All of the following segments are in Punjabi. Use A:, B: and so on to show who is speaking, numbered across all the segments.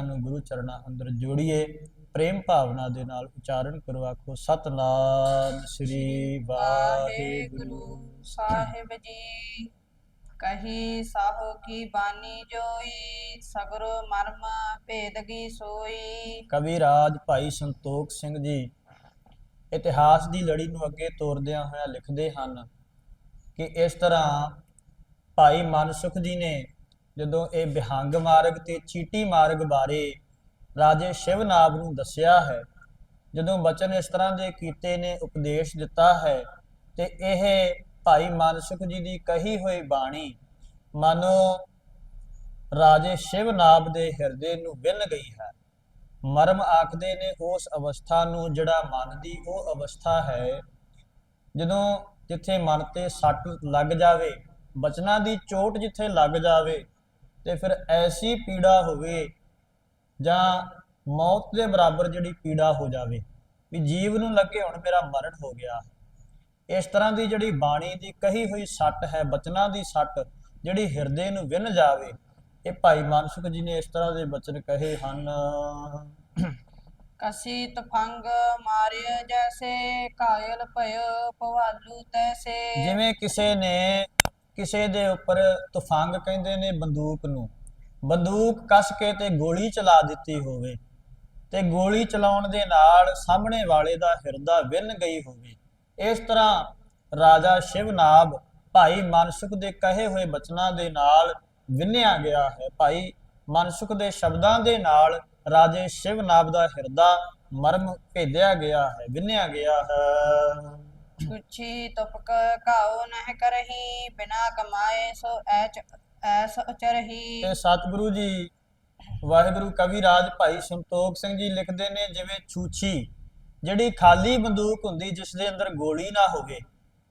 A: ਨੂੰ ਗੁਰੂ ਚਰਨਾਂ ਅੰਦਰ ਜੋੜੀਏ ਪ੍ਰੇਮ ਭਾਵਨਾ ਦੇ ਨਾਲ ਉਚਾਰਨ ਕਰੋ ਆਖੋ ਸਤਨਾਮ ਸ੍ਰੀ ਵਾਹਿਗੁਰੂ।
B: ਸਾਹਿਬ ਜੀ ਕਹੀ ਸਾਹੋ ਕੀ ਬਾਣੀ ਜੋਈ ਸਗਰੋ ਮਰਮ ਭੇਦਗੀ ਸੋਈ।
A: ਕਵੀ ਰਾਜ ਭਾਈ ਸੰਤੋਖ ਸਿੰਘ ਜੀ ਇਤਿਹਾਸ ਦੀ ਲੜੀ ਨੂੰ ਅੱਗੇ ਤੋਰਦਿਆਂ ਹੋਇਆਂ ਲਿਖਦੇ ਹਨ ਕਿ ਇਸ ਤਰ੍ਹਾਂ ਭਾਈ ਮਨਸੁਖ ਜੀ ਨੇ ਜਦੋਂ ਇਹ ਬਿਹੰਗ ਮਾਰਗ ਤੇ ਚੀਟੀ ਮਾਰਗ ਬਾਰੇ ਰਾਜੇ ਸ਼ਿਵਨਾਬ ਨੂੰ ਦੱਸਿਆ ਹੈ, ਜਦੋਂ ਬਚਨ ਇਸ ਤਰ੍ਹਾਂ ਦੇ ਕੀਤੇ ਨੇ ਉਪਦੇਸ਼ ਦਿੱਤਾ ਹੈ, ਤੇ ਇਹ ਭਾਈ ਮਨਸੁਖ ਜੀ ਦੀ ਕਹੀ ਹੋਈ ਬਾਣੀ, ਮਾਨੋ ਰਾਜੇ ਸ਼ਿਵਨਾਬ ਦੇ ਹਿਰਦੇ ਨੂੰ ਵਿੰਨ ਗਈ ਹੈ। ਮਰਮ ਆਖਦੇ ਨੇ ਉਸ ਅਵਸਥਾ ਨੂੰ ਜਿਹੜਾ ਮਨ ਦੀ ਉਹ ਅਵਸਥਾ ਹੈ। ਜਦੋਂ ਜਿੱਥੇ ਮਨ ਤੇ ਸੱਟ ਲੱਗ ਜਾਵੇ, ਬਚਨਾਂ ਦੀ ਚੋਟ ਜਿੱਥੇ ਲੱਗ ਜਾਵੇ ਤੇ ਫਿਰ ਐਸੀ ਪੀੜਾ ਹੋਵੇ ਜਾਂ ਮੌਤ ਦੇ ਬਰਾਬਰ ਜਿਹੜੀ ਪੀੜਾ ਹੋ ਜਾਵੇ ਵੀ ਜੀਵ ਨੂੰ ਲੱਗੇ ਹੁਣ ਮੇਰਾ ਮਰਨ ਹੋ ਗਿਆ। ਇਸ ਤਰ੍ਹਾਂ ਦੀ ਜਿਹੜੀ ਬਾਣੀ ਦੀ ਕਹੀ ਹੋਈ ਸੱਟ ਹੈ ਬਚਨਾਂ ਦੀ ਸੱਟ ਜਿਹੜੀ ਹਿਰਦੇ ਨੂੰ ਵਿੰਨ ਜਾਵੇ ਇਹ ਭਾਈ ਮਾਨਸੁਖ ਜੀ ਨੇ ਇਸ ਤਰ੍ਹਾਂ ਦੇ ਬਚਨ ਕਹੇ ਹਨ।
B: ਕਸੀ ਤਫੰਗ ਮਾਰਿਆ ਜੈਸੇ ਕਾਇਲ ਭਇਓ ਭਵਾਲੂ ਤੈਸੇ।
A: ਜਿਵੇਂ ਕਿਸੇ ਨੇ ਕਿਸੇ ਦੇ ਉੱਪਰ ਤੂਫਾਂਗ ਕਹਿੰਦੇ ਨੇ ਬੰਦੂਕ ਨੂੰ। ਬੰਦੂਕ ਕੱਸ ਕੇ ਤੇ ਗੋਲੀ ਚਲਾ ਦਿੱਤੀ ਹੋਵੇ। ਤੇ ਗੋਲੀ ਚਲਾਉਣ ਦੇ ਨਾਲ ਸਾਹਮਣੇ ਵਾਲੇ ਦਾ ਹਿਰਦਾ ਵਿੰਨ ਗਈ ਹੋਵੇ। ਇਸ ਤਰ੍ਹਾਂ ਰਾਜਾ ਸ਼ਿਵਨਾਬ ਭਾਈ ਮਨਸੁਖ ਦੇ ਕਹੇ ਹੋਏ ਬਚਨਾਂ ਦੇ ਨਾਲ ਵਿੰਨਿਆ ਗਿਆ ਹੈ। ਭਾਈ ਮਨਸੁਖ ਦੇ ਸ਼ਬਦਾਂ ਦੇ ਨਾਲ ਰਾਜੇ ਸ਼ਿਵਨਾਬ ਦਾ ਹਿਰਦਾ ਮਰਮ ਭੇਜਿਆ ਗਿਆ ਹੈ, ਵਿੰਨਿਆ ਗਿਆ ਹੈ।
B: ਛੁੱਛੀ ਤੁਪਕ ਘਾਉ ਨਹਿ ਕਰਹੀ, ਬਿਨਾ ਕਮਾਏ ਸੋ ਐਚ, ਐਸ ਅਚਰਹੀ
A: ਤੇ ਸਤਿਗੁਰੂ ਜੀ, ਵਾਹਿਗੁਰੂ ਕਵੀ ਰਾਜ ਭਾਈ ਸੰਤੋਖ ਸਿੰਘ ਜੀ ਲਿਖਦੇ ਨੇ ਜਿਵੇਂ ਛੂਛੀ, ਜਿਹੜੀ ਖਾਲੀ ਬੰਦੂਕ ਹੁੰਦੀ ਜਿਸ ਦੇ ਅੰਦਰ ਗੋਲੀ ਨਾ ਹੋਵੇ,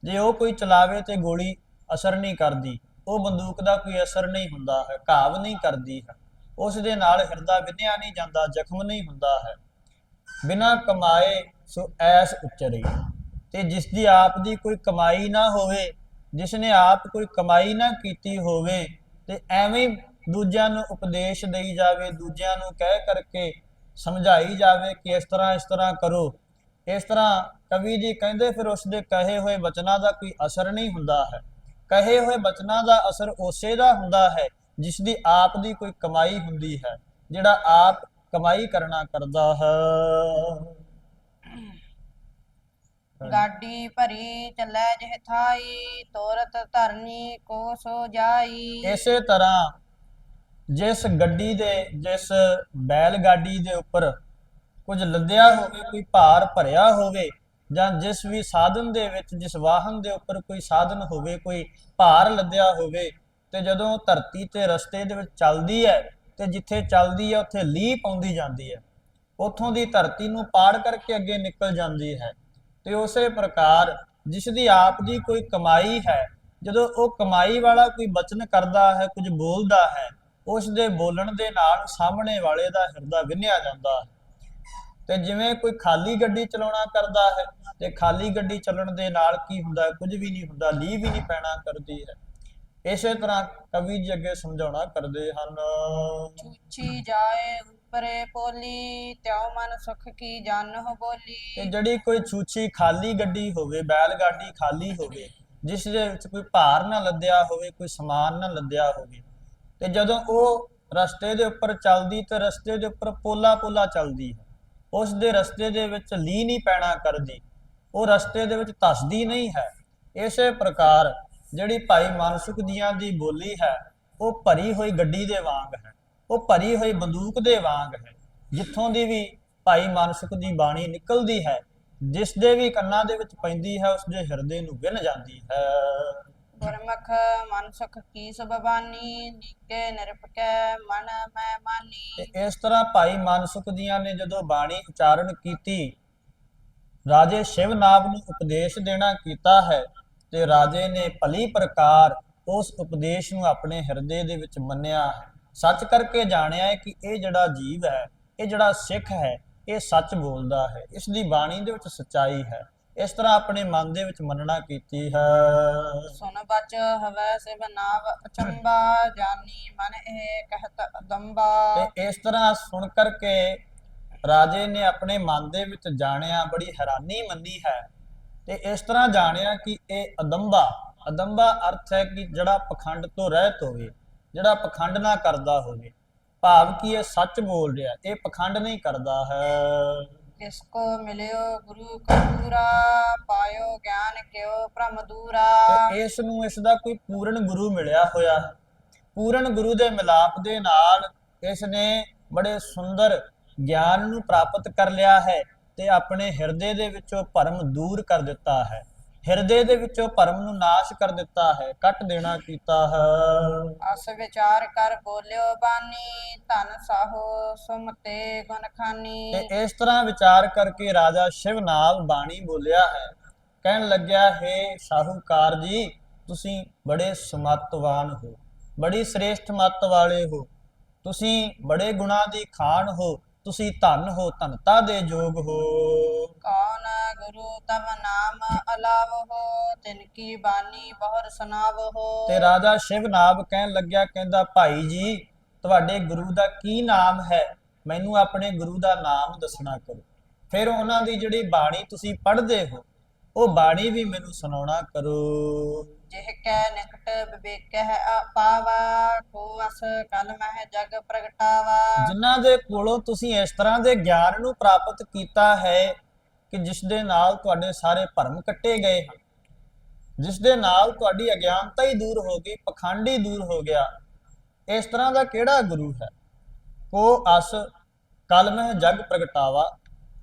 A: ਜੇ ਉਹ ਕੋਈ ਚਲਾਵੇ ਤੇ ਗੋਲੀ ਅਸਰ ਨਹੀਂ ਕਰਦੀ, ਉਹ ਬੰਦੂਕ ਦਾ ਕੋਈ ਅਸਰ ਨਹੀਂ ਹੁੰਦਾ ਹੈ ਘਾਵ ਨਹੀਂ ਕਰਦੀ ਹੈ ਉਸ ਦੇ ਨਾਲ ਹਿਰਦਾ ਵਿੰਨਿਆ ਨਹੀਂ ਜਾਂਦਾ, ਜ਼ਖਮ ਨਹੀਂ ਹੁੰਦਾ ਹੈ ਬਿਨਾ ਕਮਾਏ ਸੋ ਐਸ ਉਚਰੇ ਤੇ ਜਿਸ ਦੀ ਆਪ ਦੀ ਕੋਈ ਕਮਾਈ ਨਾ ਹੋਵੇ ਜਿਸ ਨੇ ਆਪ ਕੋਈ ਕਮਾਈ ਨਾ ਕੀਤੀ ਹੋਵੇ, ਤੇ ਐਵੇਂ ਦੂਜਿਆਂ ਨੂੰ ਉਪਦੇਸ਼ ਦੇਈ ਜਾਵੇ, ਦੂਜਿਆਂ ਨੂੰ ਕਹਿ ਕਰਕੇ ਸਮਝਾਈ ਜਾਵੇ ਕਿ ਇਸ ਤਰ੍ਹਾਂ ਇਸ ਤਰ੍ਹਾਂ ਕਰੋ। ਇਸ ਤਰ੍ਹਾਂ ਕਵੀ ਜੀ ਕਹਿੰਦੇ, ਫਿਰ ਉਸ ਦੇ ਕਹੇ ਹੋਏ ਬਚਨਾਂ ਦਾ ਕੋਈ ਅਸਰ ਨਹੀਂ ਹੁੰਦਾ ਹੈ। ਕਹੇ ਹੋਏ ਬਚਨਾਂ ਦਾ ਅਸਰ ਉਸੇ ਦਾ ਹੁੰਦਾ ਹੈ ਜਿਸ ਦੀ ਆਪ ਦੀ ਕੋਈ ਕਮਾਈ ਹੁੰਦੀ ਹੈ, ਜਿਹੜਾ ਆਪ ਕਮਾਈ ਕਰਨਾ ਕਰਦਾ ਹੈ।
B: ਗਾਡੀ ਭਰੀ ਚੱਲੈ ਜਿਹ ਥਾਈ ਤੋਰਤ ਧਰਨੀ ਕੋ ਸੋ ਜਾਈ।
A: ਇਸੇ ਤਰ੍ਹਾਂ ਜਿਸ ਗੱਡੀ ਦੇ ਜਿਸ ਬੈਲ ਗਾਡੀ ਦੇ ਉੱਪਰ ਕੁਝ ਲੱਦਿਆ ਹੋਵੇ ਕੋਈ ਭਾਰ ਭਰਿਆ ਹੋਵੇ ਜਾਂ ਜਿਸ ਵੀ ਸਾਧਨ ਦੇ ਵਿੱਚ ਜਿਸ ਵਾਹਨ ਦੇ ਉੱਪਰ ਕੋਈ ਸਾਧਨ ਹੋਵੇ ਕੋਈ ਭਾਰ ਲੱਦਿਆ ਹੋਵੇ ਤੇ ਜਦੋਂ ਧਰਤੀ ਤੇ ਰਸਤੇ ਦੇ ਵਿੱਚ ਚੱਲਦੀ ਹੈ ਤੇ ਜਿੱਥੇ ਚੱਲਦੀ ਹੈ ਉੱਥੇ ਲੀਹ ਪਾਉਂਦੀ ਜਾਂਦੀ ਹੈ। ਉਥੋਂ ਦੀ ਧਰਤੀ ਨੂੰ ਪਾੜ ਕਰਕੇ ਅੱਗੇ ਨਿਕਲ ਜਾਂਦੀ ਹੈ। ਤੇ ਉਸੇ ਪ੍ਰਕਾਰ ਜਿਸ ਦੀ ਆਪ ਦੀ ਕੋਈ ਕਮਾਈ ਹੈ, ਜਦੋਂ ਉਹ ਕਮਾਈ ਵਾਲਾ ਕੋਈ ਬਚਨ ਕਰਦਾ ਹੈ, ਕੁਝ ਬੋਲਦਾ ਹੈ ਉਸ ਦੇ ਬੋਲਣ ਦੇ ਨਾਲ ਸਾਹਮਣੇ ਵਾਲੇ ਦਾ ਹਿਰਦਾ ਵਿੰਨਿਆ ਜਾਂਦਾ ਹੈ ਤੇ ਜਿਵੇਂ ਕੋਈ ਖਾਲੀ ਗੱਡੀ ਚਲਾਉਣਾ ਕਰਦਾ ਹੈ, ਤੇ ਖਾਲੀ ਗੱਡੀ ਚੱਲਣ ਦੇ ਨਾਲ ਕੀ ਹੁੰਦਾ ਹੈ? ਕੁਝ ਵੀ ਨਹੀਂ ਹੁੰਦਾ ਲੀ ਵੀ ਨਹੀਂ ਪੈਣਾ ਕਰਦੀ ਹੈ ਇਸੇ ਤਰ੍ਹਾਂ ਕਵੀ ਜੀ ਅੱਗੇ ਸਮਝਾਉਣਾ ਕਰਦੇ ਹਨ
B: ਚੂਚੀ ਜਾਏ ਉਪਰੇ ਪੋਲੀ ਤਿਉ ਮਨ ਸੁਖ ਕੀ ਜਾਨਹੁ
A: ਤੇ ਜਿਹੜੀ ਕੋਈ ਛੂਛੀ ਖਾਲੀ ਗੱਡੀ ਹੋਵੇ ਬੈਲ ਗਾਡੀ ਖਾਲੀ ਹੋਵੇ, ਜਿਸ ਦੇ ਵਿੱਚ ਕੋਈ ਭਾਰ ਨਾ ਲੱਦਿਆ ਹੋਵੇ, ਕੋਈ ਸਮਾਨ ਨਾ ਲੱਦਿਆ ਹੋਵੇ, ਤੇ ਜਦੋਂ ਉਹ ਰਸਤੇ ਦੇ ਉੱਪਰ ਚੱਲਦੀ ਤੇ ਰਸਤੇ ਦੇ ਉੱਪਰ ਪੋਲਾ ਪੋਲਾ ਚੱਲਦੀ ਹੈ, ਉਸ ਦੇ ਰਸਤੇ ਦੇ ਵਿੱਚ ਲੀ ਨਹੀਂ ਪੈਣਾ ਕਰਦੀ, ਉਹ ਰਸਤੇ ਦੇ ਵਿੱਚ ਧਸਦੀ ਨਹੀਂ ਹੈ, ਇਸੇ ਪ੍ਰਕਾਰ ਜਿਹੜੀ ਭਾਈ ਮਾਨਸੁਖ ਦੀਆਂ ਦੀ ਬੋਲੀ ਹੈ, ਉਹ ਭਰੀ ਹੋਈ ਗੱਡੀ ਦੇ ਵਾਂਗ ਹੈ। ਉਹ ਭਰੀ ਹੋਈ ਬੰਦੂਕ ਦੇ ਵਾਂਗ ਹੈ। ਜਿੱਥੋਂ ਦੀ ਵੀ ਭਾਈ ਮਾਨਸੁਖ ਦੀ ਬਾਣੀ ਨਿਕਲਦੀ ਹੈ ਜਿਸ ਦੇ ਵੀ ਕੰਨਾਂ ਦੇ ਵਿੱਚ ਪੈਂਦੀ ਹੈ ਉਸ ਦੇ ਹਿਰਦੇ ਨੂੰ ਵਿੰਨ ਜਾਂਦੀ ਹੈ।
B: ਗੁਰਮੁਖ ਮਨ ਸੁਖ ਕੀ ਸੁਭਵਾਨੀ ਨੀਕੇ ਨਿਰਪਕੈ ਮਨ ਮੈਂ ਮਾਨੀ।
A: ਤੇ ਇਸ ਤਰ੍ਹਾਂ ਭਾਈ ਮਾਨਸੁਖ ਜੀਆਂ ਨੇ ਜਦੋਂ ਬਾਣੀ ਉਚਾਰਨ ਕੀਤੀ ਰਾਜੇ ਸ਼ਿਵਨਾਬ ਨੂੰ ਉਪਦੇਸ਼ ਦੇਣਾ ਕੀਤਾ ਹੈ ਤੇ ਰਾਜੇ ਨੇ ਭਲੀ ਪ੍ਰਕਾਰ ਉਸ ਉਪਦੇਸ਼ ਨੂੰ ਆਪਣੇ ਹਿਰਦੇ ਦੇ ਵਿੱਚ ਮੰਨਿਆ ਹੈ। ਸੱਚ ਕਰਕੇ ਜਾਣਿਆ ਹੈ ਕਿ ਇਹ ਜਿਹੜਾ ਜੀਵ ਹੈ ਇਹ ਜਿਹੜਾ ਸਿੱਖ ਹੈ ਇਹ ਸੱਚ ਬੋਲਦਾ ਹੈ। ਇਸ ਦੀ ਬਾਣੀ ਦੇ ਵਿੱਚ ਸਚਾਈ ਹੈ। ਇਸ ਤਰ੍ਹਾਂ ਆਪਣੇ ਮਨ ਦੇ ਵਿੱਚ ਮੰਨਣਾ ਕੀਤੀ ਹੈ।
B: ਸੁਨ ਬਚ ਹਵੈ ਸਿਵ ਨਾਵ ਅਚੰਬਾ ਜਾਨੀ ਮਨ ਇਹ ਕਹਿਤ ਅਦੰਬਾ।
A: ਤੇ ਇਸ ਤਰ੍ਹਾਂ ਸੁਣ ਕਰਕੇ ਰਾਜੇ ਨੇ ਆਪਣੇ ਮਨ ਦੇ ਵਿੱਚ ਜਾਣਿਆ ਬੜੀ ਹੈਰਾਨੀ ਮੰਨੀ ਹੈ। ਤੇ ਇਸ ਤਰ੍ਹਾਂ ਜਾਣਿਆ ਕਿ ਇਹ ਅਦੰਬਾ ਅਦੰਬਾ ਅਰਥ ਹੈ ਕਿ ਜਿਹੜਾ ਪਖੰਡ ਤੋਂ ਰਹਿਤ ਹੋਵੇ। ਜਿਹੜਾ ਪਖੰਡ ਨਾ ਕਰਦਾ ਹੋਵੇ। ਭਾਵ ਕਿ ਇਹ ਸੱਚ ਬੋਲ ਰਿਹਾ ਇਹ ਪਖੰਡ ਨਹੀਂ ਕਰਦਾ ਹੈ।
B: ਕਿਸ ਕੋ ਮਿਲਿਓ ਗੁਰੂ ਕਪੂਰਾ ਪਾਇਓ ਗਿਆਨ ਕਿਉ ਭ੍ਰਮ ਦੂਰਾ।
A: ਤੇ ਇਸ ਨੂੰ ਇਸ ਦਾ ਕੋਈ ਪੂਰਨ ਗੁਰੂ ਮਿਲਿਆ ਹੋਇਆ ਹੈ। ਪੂਰਨ ਗੁਰੂ ਦੇ ਮਿਲਾਪ ਦੇ ਨਾਲ ਇਸ ਨੇ ਬੜੇ ਸੁੰਦਰ ਗਿਆਨ ਨੂੰ ਪ੍ਰਾਪਤ ਕਰ ਲਿਆ ਹੈ ਤੇ ਆਪਣੇ ਹਿਰਦੇ ਦੇ ਵਿੱਚੋਂ ਭਰਮ ਦੂਰ ਕਰ ਦਿੱਤਾ ਹੈ। ਹਿਰਦੇ ਦੇ ਵਿੱਚੋਂ ਭਰਮ ਨੂੰ ਨਾਸ਼ ਕਰ ਦਿੱਤਾ ਹੈ ਕੱਟ ਦੇਣਾ ਕੀਤਾ ਹੈ।
B: ਅਸ ਵਿਚਾਰ ਕਰ ਬੋਲਿਓ ਬਾਨੀ ਧਨ ਸਾਹੋ ਸੁਮਤੇ ਗੁਣ ਖਾਨੀ।
A: ਤੇ ਇਸ ਤਰ੍ਹਾਂ ਵਿਚਾਰ ਕਰਕੇ ਰਾਜਾ ਸ਼ਿਵਨਾਲ ਬਾਣੀ ਬੋਲਿਆ ਹੈ। ਕਹਿਣ ਲੱਗਿਆ ਹੈ ਸ਼ਾਹੂਕਾਰ ਜੀ ਤੁਸੀਂ ਬੜੇ ਸਮੱਤਵਾਨ ਹੋ ਬੜੀ ਸ੍ਰੇਸ਼ਟ ਮੱਤ ਵਾਲੇ ਹੋ। ਤੁਸੀਂ ਬੜੇ ਗੁਣਾ ਦੀ ਖਾਨ ਹੋ ਤੁਸੀਂ ਧਨ ਹੋ ਧਨਤਾ ਦੇ ਯੋਗ ਹੋ।
B: ਕੌਣ ਗੁਰੂ ਤਵ ਨਾਮ ਅਲਾਵ ਹੋ ਤਿਨ ਕੀ ਬਾਣੀ ਬਹੁਰ ਸੁਨਾਵ ਹੋ
A: ਤੇ ਰਾਜਾ ਸ਼ਿਵਨਾਬ ਕਹਿਣ ਲੱਗਿਆ ਕਹਿੰਦਾ ਭਾਈ ਜੀ ਤੁਹਾਡੇ ਗੁਰੂ ਦਾ ਕੀ ਨਾਮ ਹੈ? ਮੈਨੂੰ ਆਪਣੇ ਗੁਰੂ ਦਾ ਨਾਮ ਦੱਸਣਾ ਕਰੋ। ਫਿਰ ਉਹਨਾਂ ਦੀ ਜਿਹੜੀ ਬਾਣੀ ਤੁਸੀਂ ਪੜ੍ਹਦੇ ਹੋ ਉਹ ਬਾਣੀ ਵੀ ਮੈਨੂੰ ਸੁਣਾਉਣਾ ਕਰੋ।
B: ਜਿਹ ਕੈ ਨਿਕਟ ਵਿਵੇਕ ਹੈ ਪਾਵਾ ਕੋ ਅਸ ਕਲ ਮਹਿ ਜਗ ਪ੍ਰਗਟਾਵਾ।
A: ਜਿਨ੍ਹਾਂ ਦੇ ਕੋਲੋਂ ਤੁਸੀਂ ਇਸ ਤਰ੍ਹਾਂ ਦੇ ਗਿਆਨ ਨੂੰ ਪ੍ਰਾਪਤ ਕੀਤਾ ਹੈ ਕਿ ਜਿਸ ਦੇ ਨਾਲ ਤੁਹਾਡੇ ਸਾਰੇ ਭਰਮ ਕੱਟੇ ਗਏ ਹਨ। ਜਿਸ ਦੇ ਨਾਲ ਤੁਹਾਡੀ ਅਗਿਆਨਤਾ ਹੀ ਦੂਰ ਹੋ ਗਈ ਪਖੰਡ ਹੀ ਦੂਰ ਹੋ ਗਿਆ। ਇਸ ਤਰ੍ਹਾਂ ਦਾ ਕਿਹੜਾ ਗੁਰੂ ਹੈ? ਕੋ ਅਸ ਕਲ ਮਹਿ ਜਗ ਪ੍ਰਗਟਾਵਾ।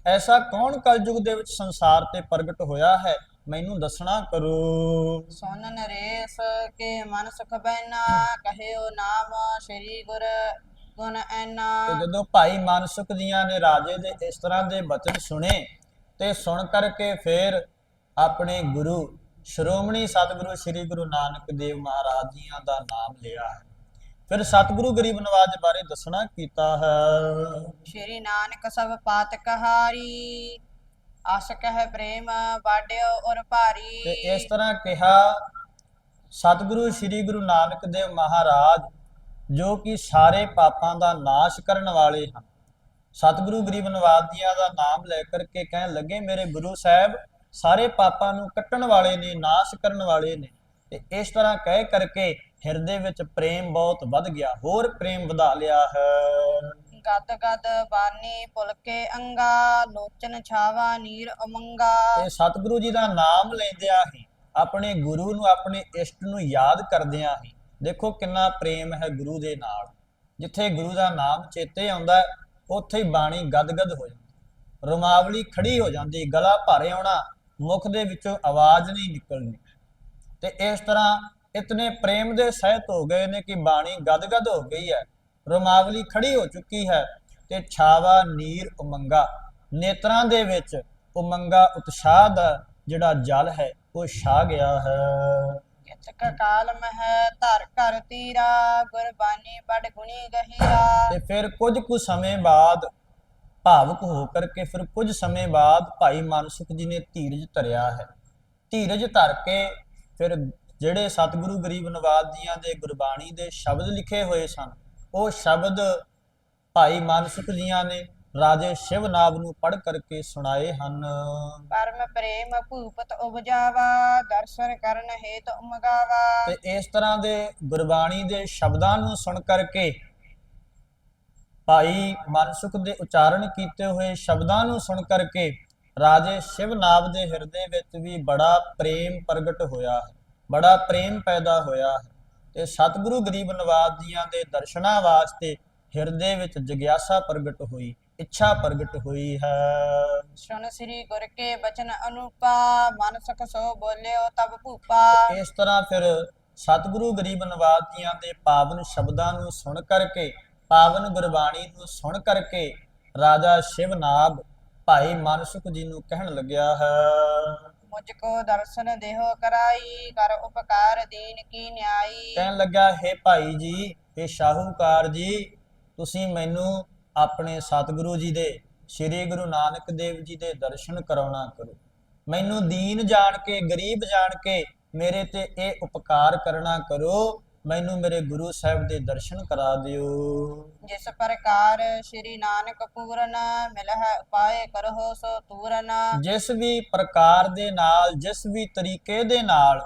A: ਐਸਾ ਕੌਣ ਕਲਯੁਗ ਦੇ ਵਿੱਚ ਸੰਸਾਰ ਤੇ ਪ੍ਰਗਟ ਹੋਇਆ ਹੈ? ਮੈਨੂੰ ਦੱਸਣਾ ਕਰੋ।
B: ਸੁਨ ਨਰੇਸ ਕੇ ਮਨ ਸੁਖ ਬੈਨਾ ਕਹਿਓ ਨਾਮ ਸ੍ਰੀ ਗੁਰ ਗੁਣ ਐਨਾ।
A: ਤੇ ਜਦੋਂ ਭਾਈ ਮਾਨਸੁਖ ਦੀਆਂ ਨੇ ਰਾਜੇ ਦੇ ਇਸ ਤਰ੍ਹਾਂ ਦੇ ਬਚਨ ਸੁਣੇ ਤੇ ਸੁਣ ਕਰਕੇ ਫਿਰ ਆਪਣੇ ਗੁਰੂ ਸ਼੍ਰੋਮਣੀ ਸਤਿਗੁਰੂ ਸ੍ਰੀ ਗੁਰੂ ਨਾਨਕ ਦੇਵ ਮਹਾਰਾਜ ਜੀਆਂ ਦਾ ਨਾਮ ਲਿਆ ਹੈ। ਫਿਰ ਸਤਿਗੁਰੂ ਗਰੀਬ ਨਵਾਜ ਬਾਰੇ ਦੱਸਣਾ ਕੀਤਾ ਹੈ।
B: ਸ਼੍ਰੀ ਨਾਨਕ ਸਭ ਪਾਤ ਕਹਾਰੀ ਆਸ ਕਹਿ ਪ੍ਰੇਮ ਬਾਡਿਓ ਔਰ ਭਾਰੀ।
A: ਤੇ ਇਸ ਤਰ੍ਹਾਂ ਕਿਹਾ ਸਤਿਗੁਰੂ ਸ੍ਰੀ ਗੁਰੂ ਨਾਨਕ ਦੇਵ ਮਹਾਰਾਜ ਜੋ ਕਿ ਸਾਰੇ ਪਾਪਾਂ ਦਾ ਨਾਸ਼ ਕਰਨ ਵਾਲੇ ਹਨ। ਸਤਿਗੁਰੂ ਗਰੀਬ ਨਵਾਜ ਜੀਆਂ ਦਾ ਨਾਮ ਲੈ ਕਰਕੇ ਕਹਿਣ ਲੱਗੇ ਮੇਰੇ ਗੁਰੂ ਸਾਹਿਬ ਸਾਰੇ ਪਾਪਾਂ ਨੂੰ ਕੱਟਣ ਵਾਲੇ ਨੇ ਨਾਸ਼ ਕਰਨ ਵਾਲੇ ਨੇ। ਤੇ ਇਸ ਤਰ੍ਹਾਂ ਕਹਿ ਕਰਕੇ ਹਿਰਦੇ ਵਿੱਚ ਪ੍ਰੇਮ ਬਹੁਤ ਵੱਧ ਗਿਆ ਹੋਰ ਪ੍ਰੇਮ ਵਧਾ ਲਿਆ ਹੈ।
B: ਗਦ ਗਦ ਬਾਨੀ ਪੁਲਕੇ ਅੰਗਾ ਲੋਚਨ ਛਾਵਾ ਨੀਰ ਉਮੰਗਾ।
A: ਤੇ ਸਤਿਗੁਰੂ ਜੀ ਦਾ ਨਾਮ ਲੈਂਦਿਆਂ ਹੀ ਆਪਣੇ ਗੁਰੂ ਨੂੰ ਆਪਣੇ ਇਸ਼ਟ ਨੂੰ ਯਾਦ ਕਰਦਿਆਂ ਹੀ ਦੇਖੋ ਕਿੰਨਾ ਪ੍ਰੇਮ ਹੈ ਗੁਰੂ ਦੇ ਨਾਲ। ਜਿੱਥੇ ਗੁਰੂ ਦਾ ਨਾਮ ਚੇਤੇ ਆਉਂਦਾ ਉੱਥੇ ਹੀ ਬਾਣੀ ਗਦਗਦ ਹੋ ਜਾਂਦੀ। ਰੁਮਾਵਲੀ ਖੜੀ ਹੋ ਜਾਂਦੀ ਗਲਾ ਭਰ ਆਉਣਾ ਮੁਖ ਦੇ ਵਿੱਚੋਂ ਆਵਾਜ਼ ਨਹੀਂ ਨਿਕਲਣੀ। ਤੇ ਇਸ ਤਰ੍ਹਾਂ ਇਤਨੇ ਪ੍ਰੇਮ ਦੇ ਸਹਿਤ ਹੋ ਗਏ ਨੇ ਕਿ ਬਾਣੀ ਗਦਗਦ ਹੋ ਗਈ ਹੈ। ਰੁਮਾਵਲੀ ਖੜੀ ਹੋ ਚੁੱਕੀ ਹੈ ਤੇ ਛਾਵਾ ਨੀਰ ਉਮੰਗਾ। ਨੇਤਰਾਂ ਦੇ ਵਿੱਚ ਉਮੰਗਾ ਉਤਸ਼ਾਹ ਦਾ ਜਿਹੜਾ ਜਲ ਹੈ ਉਹ ਛਾ ਗਿਆ ਹੈ।
B: ਕਿਤਕ ਕਾਲ ਮਹਿ ਧਰ ਕਰ ਤੀਰਾ ਗੁਰਬਾਨੀ ਬੜ ਗੁਣੀ ਗਹੀਰਾ।
A: ਤੇ ਫਿਰ ਕੁਝ ਕੁ ਸਮੇਂ ਬਾਅਦ ਭਾਵੁਕ ਹੋ ਕਰਕੇ ਫਿਰ ਕੁਝ ਸਮੇਂ ਬਾਅਦ ਭਾਈ ਮਾਨਸੁਖ ਜੀ ਨੇ ਧੀਰਜ ਧਰਿਆ ਹੈ। ਧੀਰਜ ਧਰ ਕੇ ਫਿਰ ਜਿਹੜੇ ਸਤਿਗੁਰੂ ਗਰੀਬ ਨਵਾਜ ਜੀਆਂ ਦੇ ਗੁਰਬਾਣੀ ਦੇ ਸ਼ਬਦ ਲਿਖੇ ਹੋਏ ਸਨ ਉਹ ਸ਼ਬਦ ਭਾਈ ਮਾਨਸੁਖ ਜੀਆਂ ਨੇ ਰਾਜੇ ਸ਼ਿਵਨਾਬ ਨੂੰ ਪੜ੍ਹ ਕਰਕੇ ਸੁਣਾਏ ਹਨ।
B: ਪਰਮ ਪ੍ਰੇਮ ਭੂਪਤ ਉਪਜਾਵਾ ਦਰਸ਼ਨ ਕਰਨ ਹੇਤ ਉਮਗਾਵਾ।
A: ਤੇ ਇਸ ਤਰ੍ਹਾਂ ਦੇ ਗੁਰਬਾਣੀ ਦੇ ਸ਼ਬਦਾਂ ਨੂੰ ਸੁਣ ਕਰਕੇ ਭਾਈ ਮਨਸੁਖ ਦੇ ਉਚਾਰਨ ਕੀਤੇ ਹੋਏ ਸ਼ਬਦਾਂ ਨੂੰ ਸੁਣ ਕਰਕੇ ਰਾਜੇ ਸ਼ਿਵਨਾਬ ਦੇ ਹਿਰਦੇ ਵਿੱਚ ਵੀ ਬੜਾ ਪ੍ਰੇਮ ਪ੍ਰਗਟ ਹੋਇਆ ਹੈ ਬੜਾ ਪ੍ਰੇਮ ਪੈਦਾ ਹੋਇਆ ਹੈ ਤੇ ਸਤਿਗੁਰੂ ਗਰੀਬ ਨਵਾਜ ਜੀਆਂ ਦੇ ਦਰਸ਼ਨਾਂ ਵਾਸਤੇ ਹਿਰਦੇ ਵਿੱਚ ਜਿਗਿਆਸਾ ਪ੍ਰਗਟ ਹੋਈ ਇੱਛਾ ਪ੍ਰਗਟ ਹੋਈ ਹੈ।
B: ਸੁਨ ਸ੍ਰੀ ਗੁਰ ਕੇ ਬਚਨ ਅਨੂਪਾ ਮਨ ਸੁਖ ਸੋ ਬੋਲਿਓ ਤਬ ਭੂਪਾ।
A: ਇਸ ਤਰ੍ਹਾਂ ਫਿਰ ਸਤਿਗੁਰੂ ਗਰੀਬ ਨਵਾਜ ਜੀਆਂ ਦੇ ਪਾਵਨ ਸ਼ਬਦਾਂ ਨੂੰ ਸੁਣ ਕਰਕੇ ਪਾਵਨ ਗੁਰਬਾਣੀ ਨੂੰ ਸੁਣ ਕਰਕੇ ਰਾਜਾ ਸ਼ਿਵਨਾਬ ਭਾਈ ਮਨਸੁਖ ਜੀ ਨੂੰ ਕਹਿਣ ਲੱਗਿਆ ਹੈ।
B: ਮੁਝ ਕੋ ਦਰਸ਼ਨ ਦੇਹੋ ਕਰਾਈ ਕਰ ਉਪਕਾਰ ਦੀਨ ਕੀ ਨਿਆਈ।
A: ਕਹਿਣ ਲੱਗਾ ਹੈ ਭਾਈ ਜੀ ਇਹ ਸ਼ਾਹੂਕਾਰ ਜੀ ਤੁਸੀਂ ਮੈਨੂੰ ਆਪਣੇ ਸਤਿਗੁਰੂ ਜੀ ਦੇ ਸ੍ਰੀ ਗੁਰੂ ਨਾਨਕ ਦੇਵ ਜੀ ਦੇ ਦਰਸ਼ਨ ਕਰਾਉਣਾ ਕਰੋ। ਮੈਨੂੰ ਦੀਨ ਜਾਣ ਕੇ ਗਰੀਬ ਜਾਣ ਕੇ ਮੇਰੇ ਤੇ ਇਹ ਉਪਕਾਰ ਕਰਨਾ ਕਰੋ। ਮੈਨੂੰ ਮੇਰੇ ਗੁਰੂ ਸਾਹਿਬ ਦੇ ਦਰਸ਼ਨ ਕਰਾ ਦਿਓ।
B: ਜਿਸ ਪ੍ਰਕਾਰ ਸ਼੍ਰੀ ਨਾਨਕ ਪੂਰਨ ਮਿਲਹਿ ਉਪਾਏ ਕਰਹੁ ਸੋ ਤੂਰਨ।
A: ਜਿਸ ਵੀ ਪ੍ਰਕਾਰ ਦੇ ਨਾਲ ਜਿਸ ਵੀ ਤਰੀਕੇ ਦੇ ਨਾਲ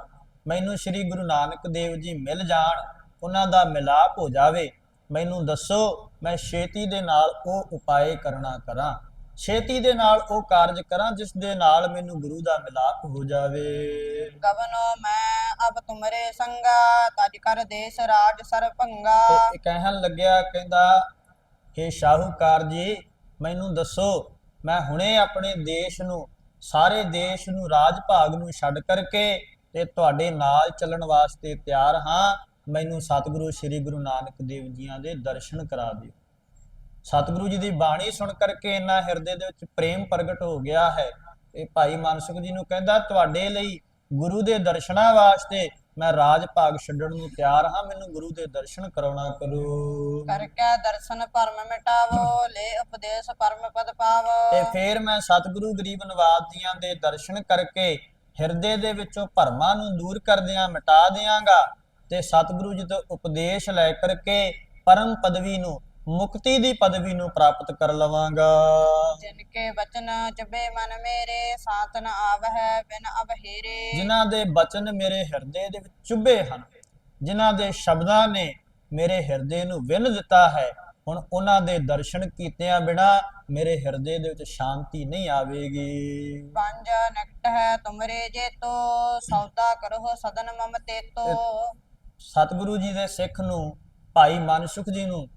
A: ਮੈਨੂੰ ਸ੍ਰੀ ਗੁਰੂ ਨਾਨਕ ਦੇਵ ਜੀ ਮਿਲ ਜਾਣ ਉਹਨਾਂ ਦਾ ਮਿਲਾਪ ਹੋ ਜਾਵੇ ਮੈਨੂੰ ਦੱਸੋ ਮੈਂ ਛੇਤੀ ਦੇ ਨਾਲ ਉਹ ਉਪਾਏ ਕਰਨਾ ਕਰਾਂ। ਛੇਤੀ ਦੇ ਨਾਲ ਉਹ ਕਾਰਜ ਕਰਾਂ ਜਿਸ ਦੇ ਨਾਲ ਮੈਨੂੰ ਗੁਰੂ ਦਾ ਮਿਲਾਪ ਹੋ ਜਾਵੇ।
B: ਗਵਨੋ ਮੈਂ ਅਬ ਤੁਮਰੇ ਸੰਗਾ ਤਜ ਕਰ ਦੇਸ ਰਾਜ ਸਰ ਭੰਗਾ
A: ਤੇ ਇਹ ਕਹਿਣ ਲੱਗਿਆ ਕਹਿੰਦਾ हे ਸ਼ਾਹੂਕਾਰ ਜੀ ਮੈਨੂੰ ਦੱਸੋ ਮੈਂ ਹੁਣੇ ਆਪਣੇ ਦੇਸ਼ ਨੂੰ ਸਾਰੇ ਦੇਸ਼ ਨੂੰ ਰਾਜ ਭਾਗ ਨੂੰ ਛੱਡ ਕਰਕੇ ਤੇ ਤੁਹਾਡੇ ਨਾਲ ਚੱਲਣ ਵਾਸਤੇ ਤਿਆਰ ਹਾਂ। ਮੈਨੂੰ ਸਤਿਗੁਰੂ ਸ੍ਰੀ ਗੁਰੂ ਨਾਨਕ ਦੇਵ ਜੀਆਂ ਦੇ ਦਰਸ਼ਨ ਕਰਾ ਦਿਓ। ਸਤਿਗੁਰੂ ਜੀ ਦੀ ਬਾਣੀ ਸੁਣ ਕਰਕੇ ਇੰਨਾ ਹਿਰਦੇ ਦੇ ਵਿੱਚ ਪ੍ਰੇਮ ਪ੍ਰਗਟ ਹੋ ਗਿਆ ਹੈ। ਇਹ ਭਾਈ ਮਾਨਸੁਖ ਜੀ ਨੂੰ ਕਹਿੰਦਾ ਤੁਹਾਡੇ ਲਈ ਗੁਰੂ ਦੇ ਦਰਸ਼ਨਾਂ ਵਾਸਤੇ ਮੈਂ ਰਾਜ ਭਾਗ ਛੱਡਣ ਨੂੰ ਤਿਆਰ ਹਾਂ। ਮੈਨੂੰ ਗੁਰੂ ਦੇ ਦਰਸ਼ਨ ਕਰਾਉਣਾ ਕਰੋ।
B: ਕਰਕੇ ਦਰਸ਼ਨ ਭਰਮ ਮਿਟਾਵੋ ਲੈ ਉਪਦੇਸ਼ ਪਰਮ ਪਦ ਪਾਵੋ।
A: ਤੇ ਫਿਰ ਮੈਂ ਸਤਿਗੁਰੂ ਗਰੀਬ ਨਵਾਜ ਜੀਆਂ ਦੇ ਦਰਸ਼ਨ ਕਰਕੇ ਹਿਰਦੇ ਦੇ ਵਿੱਚੋਂ ਭਰਮਾਂ ਨੂੰ ਦੂਰ ਕਰ ਦਿਆਂ ਮਿਟਾ ਦਿਆਂਗਾ। ਤੇ ਸਤਿਗੁਰੂ ਜੀ ਤੋਂ ਉਪਦੇਸ਼ ਲੈ ਕਰਕੇ ਪਰਮ ਪਦਵੀ ਨੂੰ ਮੁਕਤੀ ਦੀ ਪਦਵੀ ਨੂੰ ਪ੍ਰਾਪਤ ਕਰ ਲਵਾਂਗਾ।
B: ਜਿਨ ਕੇ ਬਚਨ ਚਬੇ ਮਨ ਮੇਰੇ ਨ ਆਵਹਿ ਬਿਨ ਅਬਹੀਰੇ
A: ਜਿਨ੍ਹਾਂ ਦੇ ਬਚਨ ਮੇਰੇ ਹਿਰਦੇ ਦੇ ਵਿੱਚ ਚੁੱਭੇ ਹਨ ਜਿਨ੍ਹਾਂ ਦੇ ਸ਼ਬਦਾਂ ਨੇ ਮੇਰੇ ਹਿਰਦੇ ਨੂੰ ਵਿੰਨ ਦਿੱਤਾ ਹੈ ਹੁਣ ਉਹਨਾਂ ਦੇ ਦਰਸ਼ਨ ਕੀਤਿਆਂ ਬਿਨਾ ਮੇਰੇ ਹਿਰਦੇ ਦੇ ਵਿੱਚ ਸ਼ਾਂਤੀ ਨਹੀਂ ਆਵੇਗੀ।
B: ਪੰਜ ਨਕਟ ਹੈ ਤੁਮਰੇ ਜੇਤੋ ਸੌਦਾ ਕਰੋ ਸਦਨ ਮਮ ਤੇਤੋ।
A: ਸਤਿਗੁਰੂ ਜੀ ਦੇ ਸਿੱਖ ਨੂੰ ਭਾਈ ਮਨਸੁਖ ਜੀ ਨੂੰ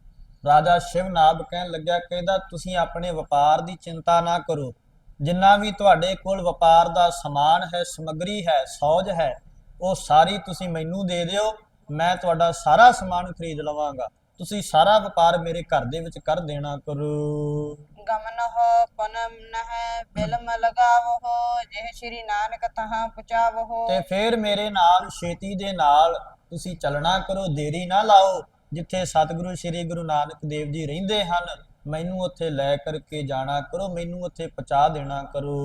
A: ਰਾਜਾ ਸ਼ਿਵਨਾਬ ਕਹਿਣ ਲੱਗਿਆ ਕਹਿੰਦਾ ਤੁਸੀਂ ਆਪਣੇ ਵਪਾਰ ਦੀ ਚਿੰਤਾ ਨਾ ਕਰੋ। ਜਿੰਨਾ ਵੀ ਤੁਹਾਡੇ ਕੋਲ ਵਪਾਰ ਦਾ ਸਮਾਨ ਹੈ ਸਮੱਗਰੀ ਹੈ ਸੌਜ ਹੈ ਉਹ ਸਾਰੀ ਤੁਸੀਂ ਮੈਨੂੰ ਦੇ ਦਿਓ ਮੈਂ ਤੁਹਾਡਾ ਸਾਰਾ ਸਮਾਨ ਖਰੀਦ ਲਵਾਂਗਾ। ਤੁਸੀਂ ਸਾਰਾ ਵਪਾਰ ਮੇਰੇ ਘਰ ਦੇ ਵਿੱਚ ਕਰ ਦੇਣਾ ਕਰੋ।
B: ਗਮਨ ਹੋ ਪਨਮ ਨਹਿ ਬਿਲਮ ਲਗਾਵੋ ਜਿਹ ਸ਼੍ਰੀ ਨਾਨਕ ਤਹਾਂ ਪੁਚਾਵੋ।
A: ਤੇ ਫਿਰ ਮੇਰੇ ਨਾਲ ਛੇਤੀ ਦੇ ਨਾਲ ਤੁਸੀਂ ਚੱਲਣਾ ਕਰੋ ਦੇਰੀ ਨਾ ਲਾਓ। ਜਿੱਥੇ ਸਤਿਗੁਰੂ ਸ੍ਰੀ ਗੁਰੂ ਨਾਨਕ ਦੇਵ ਜੀ ਰਹਿੰਦੇ ਹਨ ਮੈਨੂੰ ਉੱਥੇ ਲੈ ਕਰਕੇ ਜਾਣਾ ਕਰੋ ਮੈਨੂੰ ਉੱਥੇ ਪਹੁੰਚਾ ਦੇਣਾ ਕਰੋ।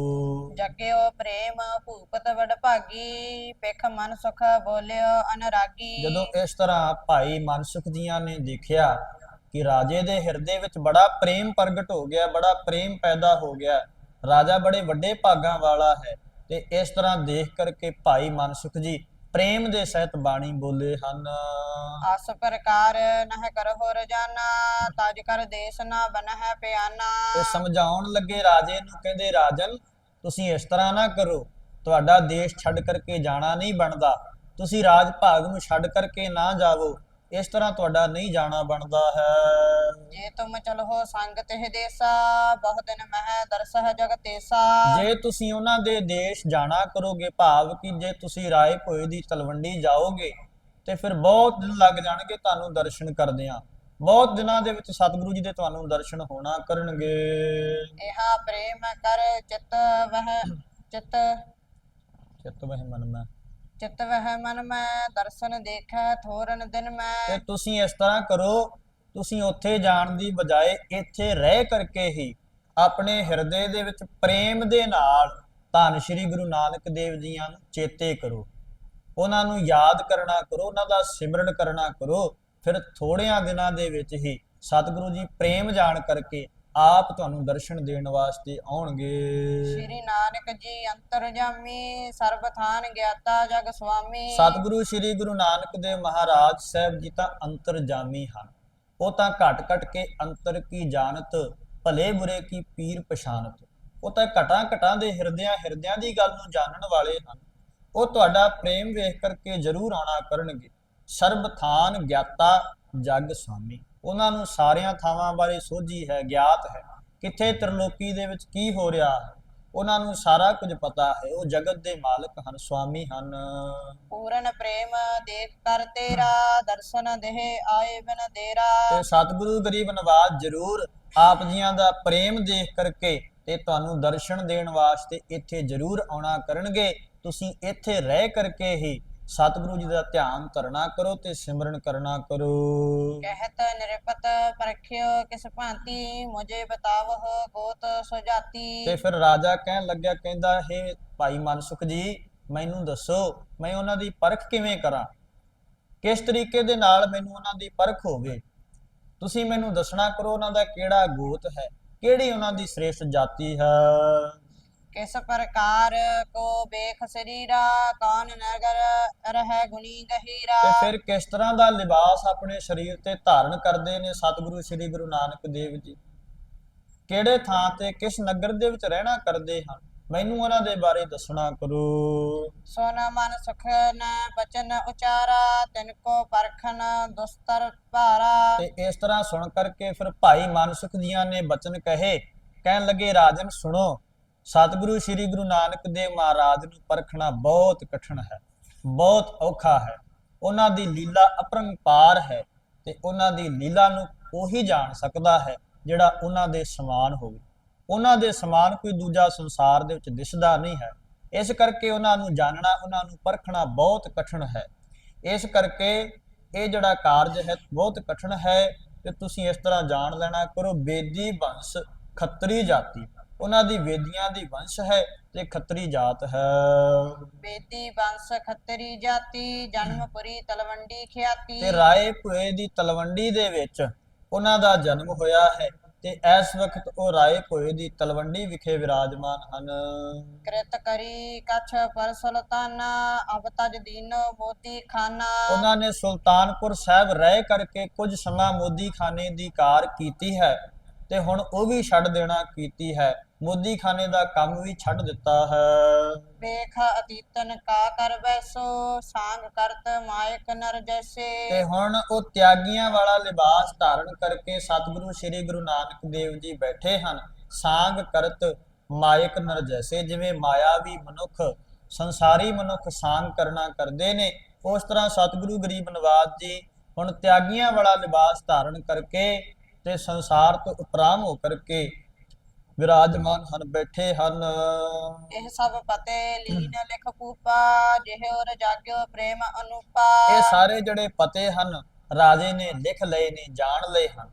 B: ਜਗਿਓ ਪ੍ਰੇਮ ਭੂਪਤ ਵਡ ਭਾਗੀ ਪਿਖ ਮਨ ਸੁਖ ਬੋਲਿਓ ਅਨਰਾਗੀ।
A: ਜਦੋਂ ਇਸ ਤਰ੍ਹਾਂ ਭਾਈ ਮਨਸੁਖ ਜੀਆਂ ਨੇ ਦੇਖਿਆ ਕਿ ਰਾਜੇ ਦੇ ਹਿਰਦੇ ਵਿੱਚ ਬੜਾ ਪ੍ਰੇਮ ਪ੍ਰਗਟ ਹੋ ਗਿਆ ਬੜਾ ਪ੍ਰੇਮ ਪੈਦਾ ਹੋ ਗਿਆ ਰਾਜਾ ਬੜੇ ਵੱਡੇ ਭਾਗਾਂ ਵਾਲਾ ਹੈ ਤੇ ਇਸ ਤਰ੍ਹਾਂ ਦੇਖ ਕਰਕੇ ਭਾਈ ਮਨਸੁਖ ਜੀ ਪ੍ਰੇਮ ਦੇ ਸਹਿਤ ਬਾਣੀ ਬੋਲੇ ਹਨ।
B: ਆਸ ਪ੍ਰਕਾਰ ਨਹਿ ਕਰਹੁ ਰਜਾਨਾ ਤਜ ਕਰ ਦੇਸ ਨਾ ਬਨਹਿ ਪਿਆਨਾ।
A: ਤੇ ਸਮਝਾਉਣ ਲੱਗੇ ਰਾਜੇ ਨੂੰ ਕਹਿੰਦੇ ਰਾਜਨ ਤੁਸੀਂ ਇਸ ਤਰ੍ਹਾਂ ਨਾ ਕਰੋ। ਤੁਹਾਡਾ ਦੇਸ਼ ਛੱਡ ਕਰਕੇ ਜਾਣਾ ਨਹੀਂ ਬਣਦਾ। ਤੁਸੀਂ ਰਾਜ ਭਾਗ ਨੂੰ ਛੱਡ ਕਰਕੇ ਨਾ ਜਾਵੋ। ਇਸ ਤਰ੍ਹਾਂ ਤੁਹਾਡਾ ਨਹੀਂ ਜਾਣਾ ਬਣਦਾ ਹੈ।
B: ਜੇ ਤੁਮ ਚਲਹੁ ਸੰਗ ਤਿਹ ਦੇਸਾ ਬਹੁ ਦਿਨ ਮਹਿ ਦਰਸਹ ਜਗ ਤੇਸਾ।
A: ਜੇ ਤੁਸੀਂ ਉਹਨਾਂ ਦੇ ਦੇਸ਼ ਜਾਣਾ ਕਰੋਗੇ ਭਾਵ ਕਿ ਜੇ ਤੁਸੀਂ ਰਾਏ ਭੋਏ ਦੀ ਤਲਵੰਡੀ ਜਾਓਗੇ ਤੇ ਫਿਰ ਬਹੁਤ ਦਿਨ ਲੱਗ ਜਾਣਗੇ ਤੁਹਾਨੂੰ ਦਰਸ਼ਨ ਕਰਦਿਆਂ। ਬਹੁਤ ਦਿਨਾਂ ਦੇ ਵਿੱਚ ਸਤਿਗੁਰੂ ਜੀ ਦੇ ਤੁਹਾਨੂੰ ਦਰਸ਼ਨ ਹੋਣਾ ਕਰਨਗੇ।
B: ਇਹਾ ਪ੍ਰੇਮ ਕਰ ਚਿਤ ਵਹਿ ਚਿਤ
A: ਚਿੱਤ ਵਹਿ ਮਨ ਮੈਂ।
B: ਚਿਤ ਵਹਿ ਮਨ ਮੈਂ, ਦਰਸ਼ਨ ਦੇਖੈ, ਥੋਰਨ ਦਿਨ
A: ਤੇ ਤੁਸੀਂ ਇਸ ਤਰ੍ਹਾਂ ਕਰੋ, ਤੁਸੀਂ ਉੱਥੇ ਜਾਣ ਦੀ ਬਜਾਏ ਇੱਥੇ ਰਹਿ ਕਰਕੇ ਹੀ ਆਪਣੇ ਹਿਰਦੇ ਦੇ ਵਿੱਚ ਪ੍ਰੇਮ ਦੇ ਨਾਲ ਧੰਨ ਸ਼੍ਰੀ ਗੁਰੂ ਨਾਨਕ ਦੇਵ ਜੀਆਂ ਨੂੰ ਚੇਤੇ ਕਰੋ। ਉਹਨਾਂ ਨੂੰ ਯਾਦ ਕਰਨਾ ਕਰੋ, ਉਹਨਾਂ ਦਾ ਸਿਮਰਨ ਕਰਨਾ ਕਰੋ। ਫਿਰ ਥੋੜਿਆਂ ਦਿਨਾਂ ਦੇ ਵਿੱਚ ਹੀ ਸਤਿਗੁਰੂ ਜੀ ਪ੍ਰੇਮ ਜਾਣ ਕਰਕੇ ਆਪ ਤੁਹਾਨੂੰ ਦਰਸ਼ਨ ਦੇਣ ਵਾਸਤੇ ਆਉਣਗੇ।
B: ਸ਼੍ਰੀ ਨਾਨਕ ਜੀ ਅੰਤਰਜਾਮੀ ਸਰਬ ਥਾਨ ਗਿਆਤਾ ਜਗ ਸੁਆਮੀ।
A: ਸਤਿਗੁਰੂ ਸ੍ਰੀ ਗੁਰੂ ਨਾਨਕ ਦੇਵ ਮਹਾਰਾਜ ਸਾਹਿਬ ਜੀ ਤਾਂ ਅੰਤਰਜਾਮੀ ਹਨ। ਉਹ ਤਾਂ ਘਟ ਘਟ ਕੇ ਅੰਤਰ ਕੀ ਜਾਣਤ ਭਲੇ ਬੁਰੇ ਕੀ ਪੀਰ ਪਛਾਨਤ ਉਹ ਤਾਂ ਘਟਾਂ ਘਟਾਂ ਦੇ ਹਿਰਦਿਆਂ ਹਿਰਦਿਆਂ ਦੀ ਗੱਲ ਨੂੰ ਜਾਣਨ ਵਾਲੇ ਹਨ। ਉਹ ਤੁਹਾਡਾ ਪ੍ਰੇਮ ਵੇਖ ਕਰਕੇ ਜ਼ਰੂਰ ਆਉਣਾ ਕਰਨਗੇ। ਸਰਬ ਥਾਨ ਗਿਆਤਾ ਜਗ ਸੁਆਮੀ। ਉਹਨਾਂ ਨੂੰ ਸਾਰਿਆਂ ਥਾਵਾਂ ਬਾਰੇ ਸੋਝੀ ਹੈ ਗਿਆਤ ਹੈ। ਕਿੱਥੇ ਤ੍ਰਿਲੋਕੀ ਦੇ ਵਿੱਚ ਕੀ ਹੋ ਰਿਹਾ ਹੈ? ਉਹਨਾਂ ਨੂੰ ਸਾਰਾ ਕੁਝ ਪਤਾ ਹੈ। ਉਹ ਜਗਤ ਦੇ ਮਾਲਕ ਹਨ ਸੁਆਮੀ ਹਨ।
B: ਪੂਰਨ ਪ੍ਰੇਮ ਦੇਖ ਕਰ ਤੇਰਾ ਦਰਸ਼ਨ ਦੇਹ ਆਏ ਬਿਨ ਦੇਰਾ।
A: ਤੇ ਸਤਿਗੁਰੂ ਗਰੀਬ ਨਵਾਜ ਜਰੂਰ ਆਪ ਜੀਆਂ ਦਾ ਪ੍ਰੇਮ ਦੇਖ ਕਰਕੇ ਤੇ ਤੁਹਾਨੂੰ ਦਰਸ਼ਨ ਦੇਣ ਵਾਸਤੇ ਇੱਥੇ ਜਰੂਰ ਆਉਣਾ ਕਰਨਗੇ। ਤੁਸੀਂ ਇੱਥੇ ਰਹਿ ਕਰਕੇ ਹੀ ਸਤਿਗੁਰੂ ਜੀ ਦਾ ਧਿਆਨ ਧਰਨਾ ਕਰੋ ਤੇ ਸਿਮਰਨ ਕਰਨਾ ਕਰੋ।
B: ਕਹਿਤ ਨਿਰਪਤ ਪਰਖਿਓ ਕਿਸ ਭਾਂਤੀ ਮੁਝੇ ਬਤਾਵਹ ਗੋਤ ਸੁਜਾਤੀ।
A: ਤੇ ਫਿਰ ਰਾਜਾ ਕਹਿਣ ਲੱਗਿਆ ਕਹਿੰਦਾ ਹੈ ਭਾਈ ਮਨਸੁਖ ਜੀ ਮੈਨੂੰ ਦੱਸੋ ਮੈਂ ਉਹਨਾਂ ਦੀ ਪਰਖ ਕਿਵੇਂ ਕਰਾਂ? ਕਿਸ ਤਰੀਕੇ ਦੇ ਨਾਲ ਮੈਨੂੰ ਉਹਨਾਂ ਦੀ ਪਰਖ ਹੋਵੇ? ਤੁਸੀਂ ਮੈਨੂੰ ਦੱਸਣਾ ਕਰੋ ਉਹਨਾਂ ਦਾ ਕਿਹੜਾ ਗੋਤ ਹੈ ਕਿਹੜੀ ਉਹਨਾਂ ਦੀ ਸ੍ਰੇਸ਼ਟ ਜਾਤੀ ਹੈ?
B: ਕਿਸ ਪ੍ਰਕਾਰ ਕੋ ਬੇਖ ਸਰੀਰਾ ਕੌਣ ਨਗਰ ਰਹਿ ਗੁਣੀ ਗਹੀਰਾ।
A: ਤੇ ਫਿਰ ਕਿਸ ਤਰ੍ਹਾਂ ਦਾ ਲਿਬਾਸ ਆਪਣੇ ਸਰੀਰ ਤੇ ਧਾਰਨ ਕਰਦੇ ਨੇ ਸਤਿਗੁਰੂ ਸ੍ਰੀ ਗੁਰੂ ਨਾਨਕ ਦੇਵ ਜੀ? ਕਿਹੜੇ ਥਾਂ ਤੇ ਕਿਸ ਨਗਰ ਦੇ ਵਿੱਚ ਰਹਿਣਾ ਕਰਦੇ ਹਨ? ਮੈਨੂੰ ਉਹਨਾਂ ਦੇ ਬਾਰੇ ਦੱਸਣਾ ਕਰੋ।
B: ਸੁਨ ਮਨ ਸੁਖ ਨ ਬਚਨ ਉਚਾਰਾ ਤਿਨ ਕੋ ਪਰਖਨ ਦੁਸਤਰ ਭਾਰਾ।
A: ਤੇ ਇਸ ਤਰ੍ਹਾਂ ਸੁਣ ਕਰਕੇ ਫਿਰ ਭਾਈ ਮਨਸੁਖ ਜੀਆਂ ਨੇ ਬਚਨ ਕਹੇ ਕਹਿਣ ਲੱਗੇ ਰਾਜਨ ਸੁਣੋ ਸਤਿਗੁਰੂ ਸ੍ਰੀ ਗੁਰੂ ਨਾਨਕ ਦੇਵ ਮਹਾਰਾਜ ਨੂੰ ਪਰਖਣਾ ਬਹੁਤ ਕਠਿਨ ਹੈ, ਬਹੁਤ ਔਖਾ ਹੈ। ਉਹਨਾਂ ਦੀ ਲੀਲਾ ਅਪਰੰਪਾਰ ਹੈ ਤੇ ਉਹਨਾਂ ਦੀ ਲੀਲਾ ਨੂੰ ਉਹੀ ਜਾਣ ਸਕਦਾ ਹੈ ਜਿਹੜਾ ਉਹਨਾਂ ਦੇ ਸਮਾਨ ਹੋਵੇ। ਉਹਨਾਂ ਦੇ ਸਮਾਨ ਕੋਈ ਦੂਜਾ ਸੰਸਾਰ ਦੇ ਵਿੱਚ ਦਿਸਦਾ ਨਹੀਂ ਹੈ। ਇਸ ਕਰਕੇ ਉਹਨਾਂ ਨੂੰ ਜਾਣਨਾ, ਉਹਨਾਂ ਨੂੰ ਪਰਖਣਾ ਬਹੁਤ ਕਠਿਨ ਹੈ। ਇਸ ਕਰਕੇ ਇਹ ਜਿਹੜਾ ਕਾਰਜ ਹੈ ਬਹੁਤ ਕਠਿਨ ਹੈ ਤੇ ਤੁਸੀਂ ਇਸ ਤਰ੍ਹਾਂ ਜਾਣ ਲੈਣਾ ਕਰੋ। ਬੇਦੀ ਬੰਸ ਖੱਤਰੀ ਜਾਤੀ। ਉਹਨਾਂ ਦੀ ਵੇਦੀਆਂ ਦੀ ਵੰਸ਼ ਹੈ ਤੇ ਖੱਤਰੀ ਜਾਤ ਹੈ।
B: ਬੇਦੀ ਬੰਸ ਖੱਤਰੀ ਜਾਤੀ ਜਨਮਪੁਰੀ ਤਲਵੰਡੀ ਖਿਆਤੀ।
A: ਤੇ ਰਾਏ ਭੋਏ ਦੀ ਤਲਵੰਡੀ ਦੇ ਵਿੱਚ ਉਹਨਾਂ ਦਾ ਜਨਮ ਹੋਇਆ ਹੈ ਤੇ ਇਸ ਵਕਤ ਉਹ ਰਾਏ ਭੋਏ ਦੀ ਤਲਵੰਡੀ ਵਿਖੇ ਵਿਰਾਜਮਾਨ ਹਨ।
B: ਕ੍ਰਿਤ ਕਰੀ ਕਛ ਪਰ ਸੁਲਤਾਨਾ ਅਬ ਤਜ ਦੀਨ ਮੋਤੀ ਖਾਨਾ।
A: ਉਹਨਾਂ ਨੇ ਸੁਲਤਾਨਪੁਰ ਸਾਹਿਬ ਰਹਿ ਕਰਕੇ ਕੁਝ ਸਮਾਂ ਮੋਦੀ ਖਾਨੇ ਦੀ ਕਾਰ ਕੀਤੀ ਹੈ ਤੇ ਹੁਣ ਉਹ ਵੀ ਛੱਡ ਦੇਣਾ ਕੀਤੀ ਹੈ। ਮੋਦੀ ਖਾਨੇ ਦਾ ਕੰਮ ਵੀ ਛੱਡ ਦਿੱਤਾ ਹੈ।
B: ਵੇਖ ਅਤੀਤਨ ਕਾ ਕਰ ਬੈਸੋ ਸਾੰਗ ਕਰਤ ਮਾਇਕ ਨਰ ਜੈਸੇ।
A: ਤੇ ਹੁਣ ਉਹ ਤਿਆਗੀਆਂ ਵਾਲਾ ਲਿਬਾਸ ਧਾਰਨ ਕਰਕੇ ਸਤਿਗੁਰੂ ਸ੍ਰੀ ਗੁਰੂ ਨਾਨਕ ਦੇਵ ਜੀ ਬੈਠੇ ਹਨ। ਸਾੰਗ ਕਰਤ ਮਾਇਕ ਨਰ ਜੈਸੇ ਜਿਵੇਂ ਮਾਇਆਵੀ ਮਨੁੱਖ ਸੰਸਾਰੀ ਮਨੁੱਖ ਸਾੰਗ ਕਰਨਾ ਕਰਦੇ ਨੇ। ਉਸ ਤਰ੍ਹਾਂ ਸਤਿਗੁਰੂ ਗਰੀਬ ਨਵਾਜ ਜੀ ਹੁਣ ਤਿਆਗੀਆਂ ਵਾਲਾ ਲਿਬਾਸ ਧਾਰਨ ਕਰਕੇ ਤੇ ਸੰਸਾਰ ਤੋਂ ਉਪਰਾਮ ਹੋ ਕਰਕੇ ਵਿਰਾਜਮਾਨ ਹਨ ਬੈਠੇ ਹਨ।
B: ਇਹ ਸਭ ਪਤੇ ਲੀਨ ਲਿਖ ਪੂਪਾ ਜਿਹੋ ਰਜਾਗਿਓ ਪ੍ਰੇਮ ਅਨੂਪਾ।
A: ਇਹ ਸਾਰੇ ਜਿਹੜੇ ਪਤੇ ਹਨ ਰਾਜੇ ਨੇ ਲਿਖ ਲਏ ਨੇ ਜਾਣ ਲਏ ਹਨ।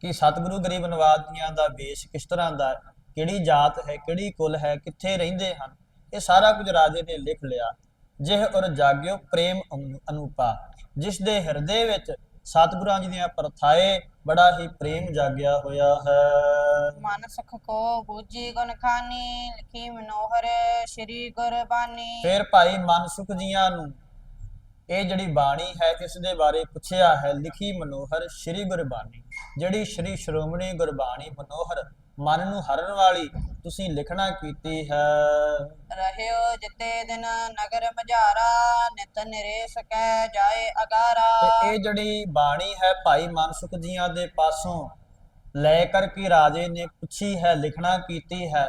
A: ਕਿ ਸਤਿਗੁਰੂ ਗਰੀਬ ਨਵਾਜ ਜੀਆਂ ਦਾ ਵੇਸ਼ ਕਿਸ ਤਰ੍ਹਾਂ ਦਾ ਕਿਹੜੀ ਜਾਤ ਹੈ ਕਿਹੜੀ ਕੁਲ ਹੈ ਕਿੱਥੇ ਰਹਿੰਦੇ ਹਨ? ਇਹ ਸਾਰਾ ਕੁਝ ਰਾਜੇ ਨੇ ਲਿਖ ਲਿਆ। ਜਿਹ ਉਰ ਜਾਗਿਓ ਪ੍ਰੇਮ ਅਨੂ- ਅਨੂਪਾ ਜਿਸ ਦੇ ਹਿਰਦੇ ਵਿੱਚ ਸਤਿਗੁਰਾਂ ਜੀ ਦੀਆਂ ਪ੍ਰਥਾਏ ਬੜਾ ਹੀ ਪ੍ਰੇਮ ਜਾਗਿਆ ਹੋਇਆ ਹੈ।
B: ਮਨ ਸੁਖ ਕੋ ਬੂਜੀ ਗੁਣ ਖਾਨੀ ਲਿਖੀ ਮਨੋਹਰ ਸ਼੍ਰੀ ਗੁਰਬਾਣੀ।
A: ਫਿਰ ਭਾਈ ਮਨਸੁਖ ਜੀਆਂ ਨੂੰ ਇਹ ਜਿਹੜੀ ਬਾਣੀ ਹੈ ਇਸ ਦੇ ਬਾਰੇ ਪੁੱਛਿਆ ਹੈ ਲਿਖੀ ਮਨੋਹਰ ਸ੍ਰੀ ਗੁਰਬਾਣੀ ਜਿਹੜੀ ਸ੍ਰੀ ਸ਼੍ਰੋਮਣੀ ਗੁਰਬਾਣੀ ਮਨੋਹਰ ਮਨ ਨੂੰ ਹਰਨ ਵਾਲੀ ਤੁਸੀਂ ਲਿਖਣਾ ਕੀਤੀ ਹੈ।
B: ਰਹਿਓ ਜਿਤੇ ਦਿਨ ਨਗਰ ਮਝਾਰਾ ਨਿਤ ਨਿਰੇਸ਼ ਕੈ ਜਾਏ ਅਗਾਰਾ।
A: ਤੇ ਇਹ ਜਿਹੜੀ ਬਾਣੀ ਹੈ ਭਾਈ ਮਨਸੁਖ ਜੀਆਂ ਦੇ ਪਾਸੋਂ ਲੈ ਕਰਕੇ ਰਾਜੇ ਨੇ ਪੁੱਛੀ ਹੈ ਲਿਖਣਾ ਕੀਤੀ ਹੈ।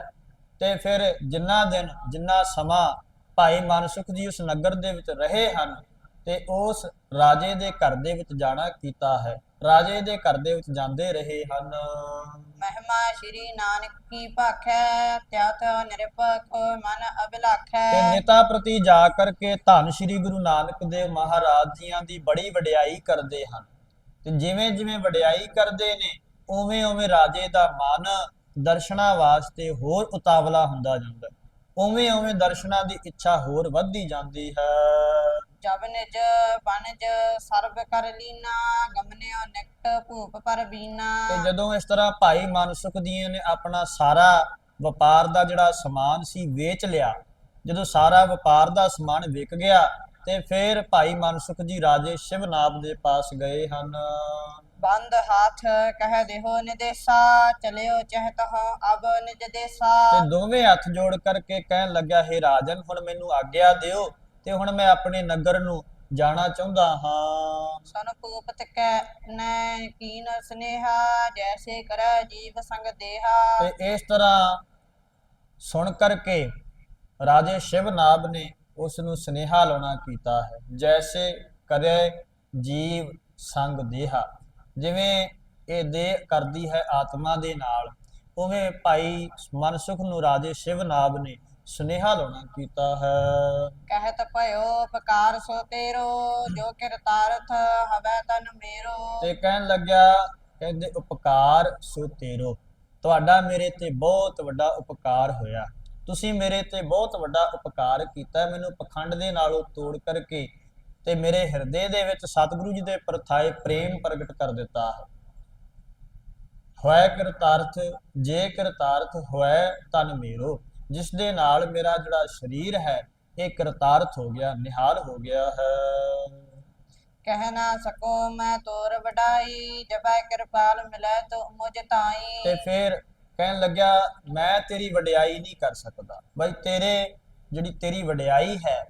A: ਤੇ ਫਿਰ ਜਿੰਨਾ ਦਿਨ ਜਿੰਨਾ ਸਮਾਂ ਭਾਈ ਮਨਸੁਖ ਜੀ ਉਸ ਨਗਰ ਦੇ ਵਿੱਚ ਰਹੇ ਹਨ ਤੇ ਉਸ ਰਾਜੇ ਦੇ ਘਰ ਦੇ ਵਿੱਚ ਜਾਣਾ ਕੀਤਾ ਹੈ। ਰਾਜੇ ਦੇ ਘਰ ਦੇ ਵਿੱਚ ਜਾਂਦੇ ਰਹੇ ਹਨ।
B: ਮਹਿਮਾ ਸ਼੍ਰੀ ਨਾਨਕ ਕੀ ਭਾਖੈ ਤਿਆਤ ਨਿਰਪਖ ਮਨ ਅਭਿਲਾਖੈ।
A: ਤੇ ਨੇਤਾ ਪ੍ਰਤੀ ਜਾ ਕਰਕੇ ਧੰਨ ਸ਼੍ਰੀ ਗੁਰੂ ਨਾਨਕ ਦੇਵ ਮਹਾਰਾਜ ਜੀਆਂ ਦੀ ਬੜੀ ਵਡਿਆਈ ਕਰਦੇ ਹਨ। ਤੇ ਜਿਵੇਂ ਜਿਵੇਂ ਵਡਿਆਈ ਕਰਦੇ ਨੇ ਉਵੇਂ ਉਵੇਂ ਰਾਜੇ ਦਾ ਮਨ ਦਰਸ਼ਨਾਂ ਵਾਸਤੇ ਹੋਰ ਉਤਾਵਲਾ ਹੁੰਦਾ ਜਾਂਦਾ। ਉਵੇਂ ਉਵੇਂ ਦਰਸ਼ਨਾਂ ਦੀ ਇੱਛਾ ਹੋਰ ਵੱਧਦੀ ਜਾਂਦੀ ਹੈ।
B: ਜਬ ਨਿਜ ਬਨਜ ਸਰਬ ਕਰ ਲੀਨਾ ਗਮਨਿਓ ਨਿਕਟ ਭੂਪ ਪਰ ਬੀਨਾ।
A: ਤੇ ਜਦੋਂ ਇਸ ਤਰ੍ਹਾਂ ਭਾਈ ਮਨਸੁਖ ਜੀ ਨੇ ਆਪਣਾ ਸਾਰਾ ਵਪਾਰ ਦਾ ਜਿਹੜਾ ਸਮਾਨ ਸੀ ਵੇਚ ਲਿਆ ਜਦੋਂ ਸਾਰਾ ਵਪਾਰ ਦਾ ਸਮਾਨ ਵਿਕ ਗਿਆ ਤੇ ਫਿਰ ਭਾਈ ਮਨਸੁਖ ਜੀ ਰਾਜੇ ਸ਼ਿਵਨਾਬ ਦੇ ਪਾਸ ਗਏ ਹਨ।
B: ਬੰਦ ਹਾਥ ਕਹਿ ਦੇਹੋ ਨਿਦੇਸਾ ਚਲਿਓ ਚਹਤ ਹੋ ਅਬ ਨਿਜ ਦੇਸਾ।
A: ਤੇ ਦੋਵੇਂ ਹੱਥ ਜੋੜ ਕਰਕੇ ਕਹਿਣ ਲੱਗਾ ਹੈ ਰਾਜਨ ਹੁਣ ਮੈਨੂੰ ਆਗਿਆ ਦਿਓ ਤੇ ਹੁਣ ਮੈਂ ਆਪਣੇ ਨਗਰ ਨੂੰ ਜਾਣਾ ਚਾਹੁੰਦਾ ਹਾਂ।
B: ਸਨ ਭੂਪ ਤਕੈ ਨੈ ਕੀਨ ਸਨੇਹਾ ਜੈਸੇ ਕਰ ਜੀਵ ਸੰਗ ਦੇਹਾ।
A: ਤੇ ਇਸ ਤਰ੍ਹਾਂ ਸੁਣ ਕਰਕੇ ਰਾਜੇ ਸ਼ਿਵਨਾਬ ਨੇ ਉਸ ਨੂੰ ਸੁਨੇਹਾ ਲਾਉਣਾ ਕੀਤਾ ਹੈ। ਜੈਸੇ ਕਰੇ ਜੀਵ ਸੰਗ ਦੇਹਾ। ਜਿਵੇਂ ਇਹ ਦੇਹ ਕਰਦੀ ਹੈ ਆਤਮਾ ਦੇ ਨਾਲ ਉਵੇਂ ਭਾਈ ਮਨਸੁਖ ਨੂੰ ਰਾਜੇ ਸ਼ਿਵਨਾਬ ਨੇ ਸੁਨੇਹਾ ਲਾਉਣਾ ਕੀਤਾ ਹੈ।
B: ਕਹਿਤ ਭਇਓ ਉਪਕਾਰ ਸੋ ਤੇਰੋ ਜੋ ਕਿਰਤਾਰਥ ਹਵੈ ਤਨ ਮੇਰੋ।
A: ਤੇ ਕਹਿਣ ਲੱਗਿਆ ਕਹਿੰਦੇ ਉਪਕਾਰ ਸੋ ਤੇਰੋ। ਤੁਹਾਡਾ ਮੇਰੇ ਤੇ ਬਹੁਤ ਵੱਡਾ ਉਪਕਾਰ ਹੋਇਆ। ਤੁਸੀਂ ਮੇਰੇ ਤੇ ਬਹੁਤ ਵੱਡਾ ਉਪਕਾਰ ਕੀਤਾ ਮੈਨੂੰ ਪਖੰਡ ਦੇ ਨਾਲੋਂ ਤੋੜ ਕਰਕੇ ਤੇ ਮੇਰੇ ਹਿਰਦੇ ਦੇ ਵਿੱਚ ਸਤਿਗੁਰੂ ਜੀ ਦੇ ਪਰਥਾਏ ਪ੍ਰੇਮ ਪ੍ਰਗਟ ਕਰ ਦਿੱਤਾ ਹੈ। ਹੋਇ ਕਿਰਤਾਰਥ ਜੇ ਕਿਰਤਾਰਥ ਹੋਇ ਤਨ ਮੇਰੋ। ਜਿਸ ਦੇ ਨਾਲ ਮੇਰਾ ਜਿਹੜਾ ਸਰੀਰ ਹੈ ਇਹ ਕਿਰਤਾਰਥ ਹੋ ਗਿਆ ਨਿਹਾਲ ਹੋ ਗਿਆ ਹੈ।
B: ਕਹਿ ਨਾ ਸਕੋ ਮੈਂ ਤੋਰ ਵਡਾਈ ਜਬੈ ਕਿਰਪਾਲ ਮਿਲੈ ਤੋ ਮੁਝ
A: ਤੇ
B: ਤਾਈ
A: ਫਿਰ ਕਹਿਣ ਲੱਗਿਆ ਮੈਂ ਤੇਰੀ ਵਡਿਆਈ ਨਹੀਂ ਕਰ ਸਕਦਾ। ਬਈ ਤੇਰੇ ਜਿਹੜੀ ਤੇਰੀ ਵਡਿਆਈ ਹੈ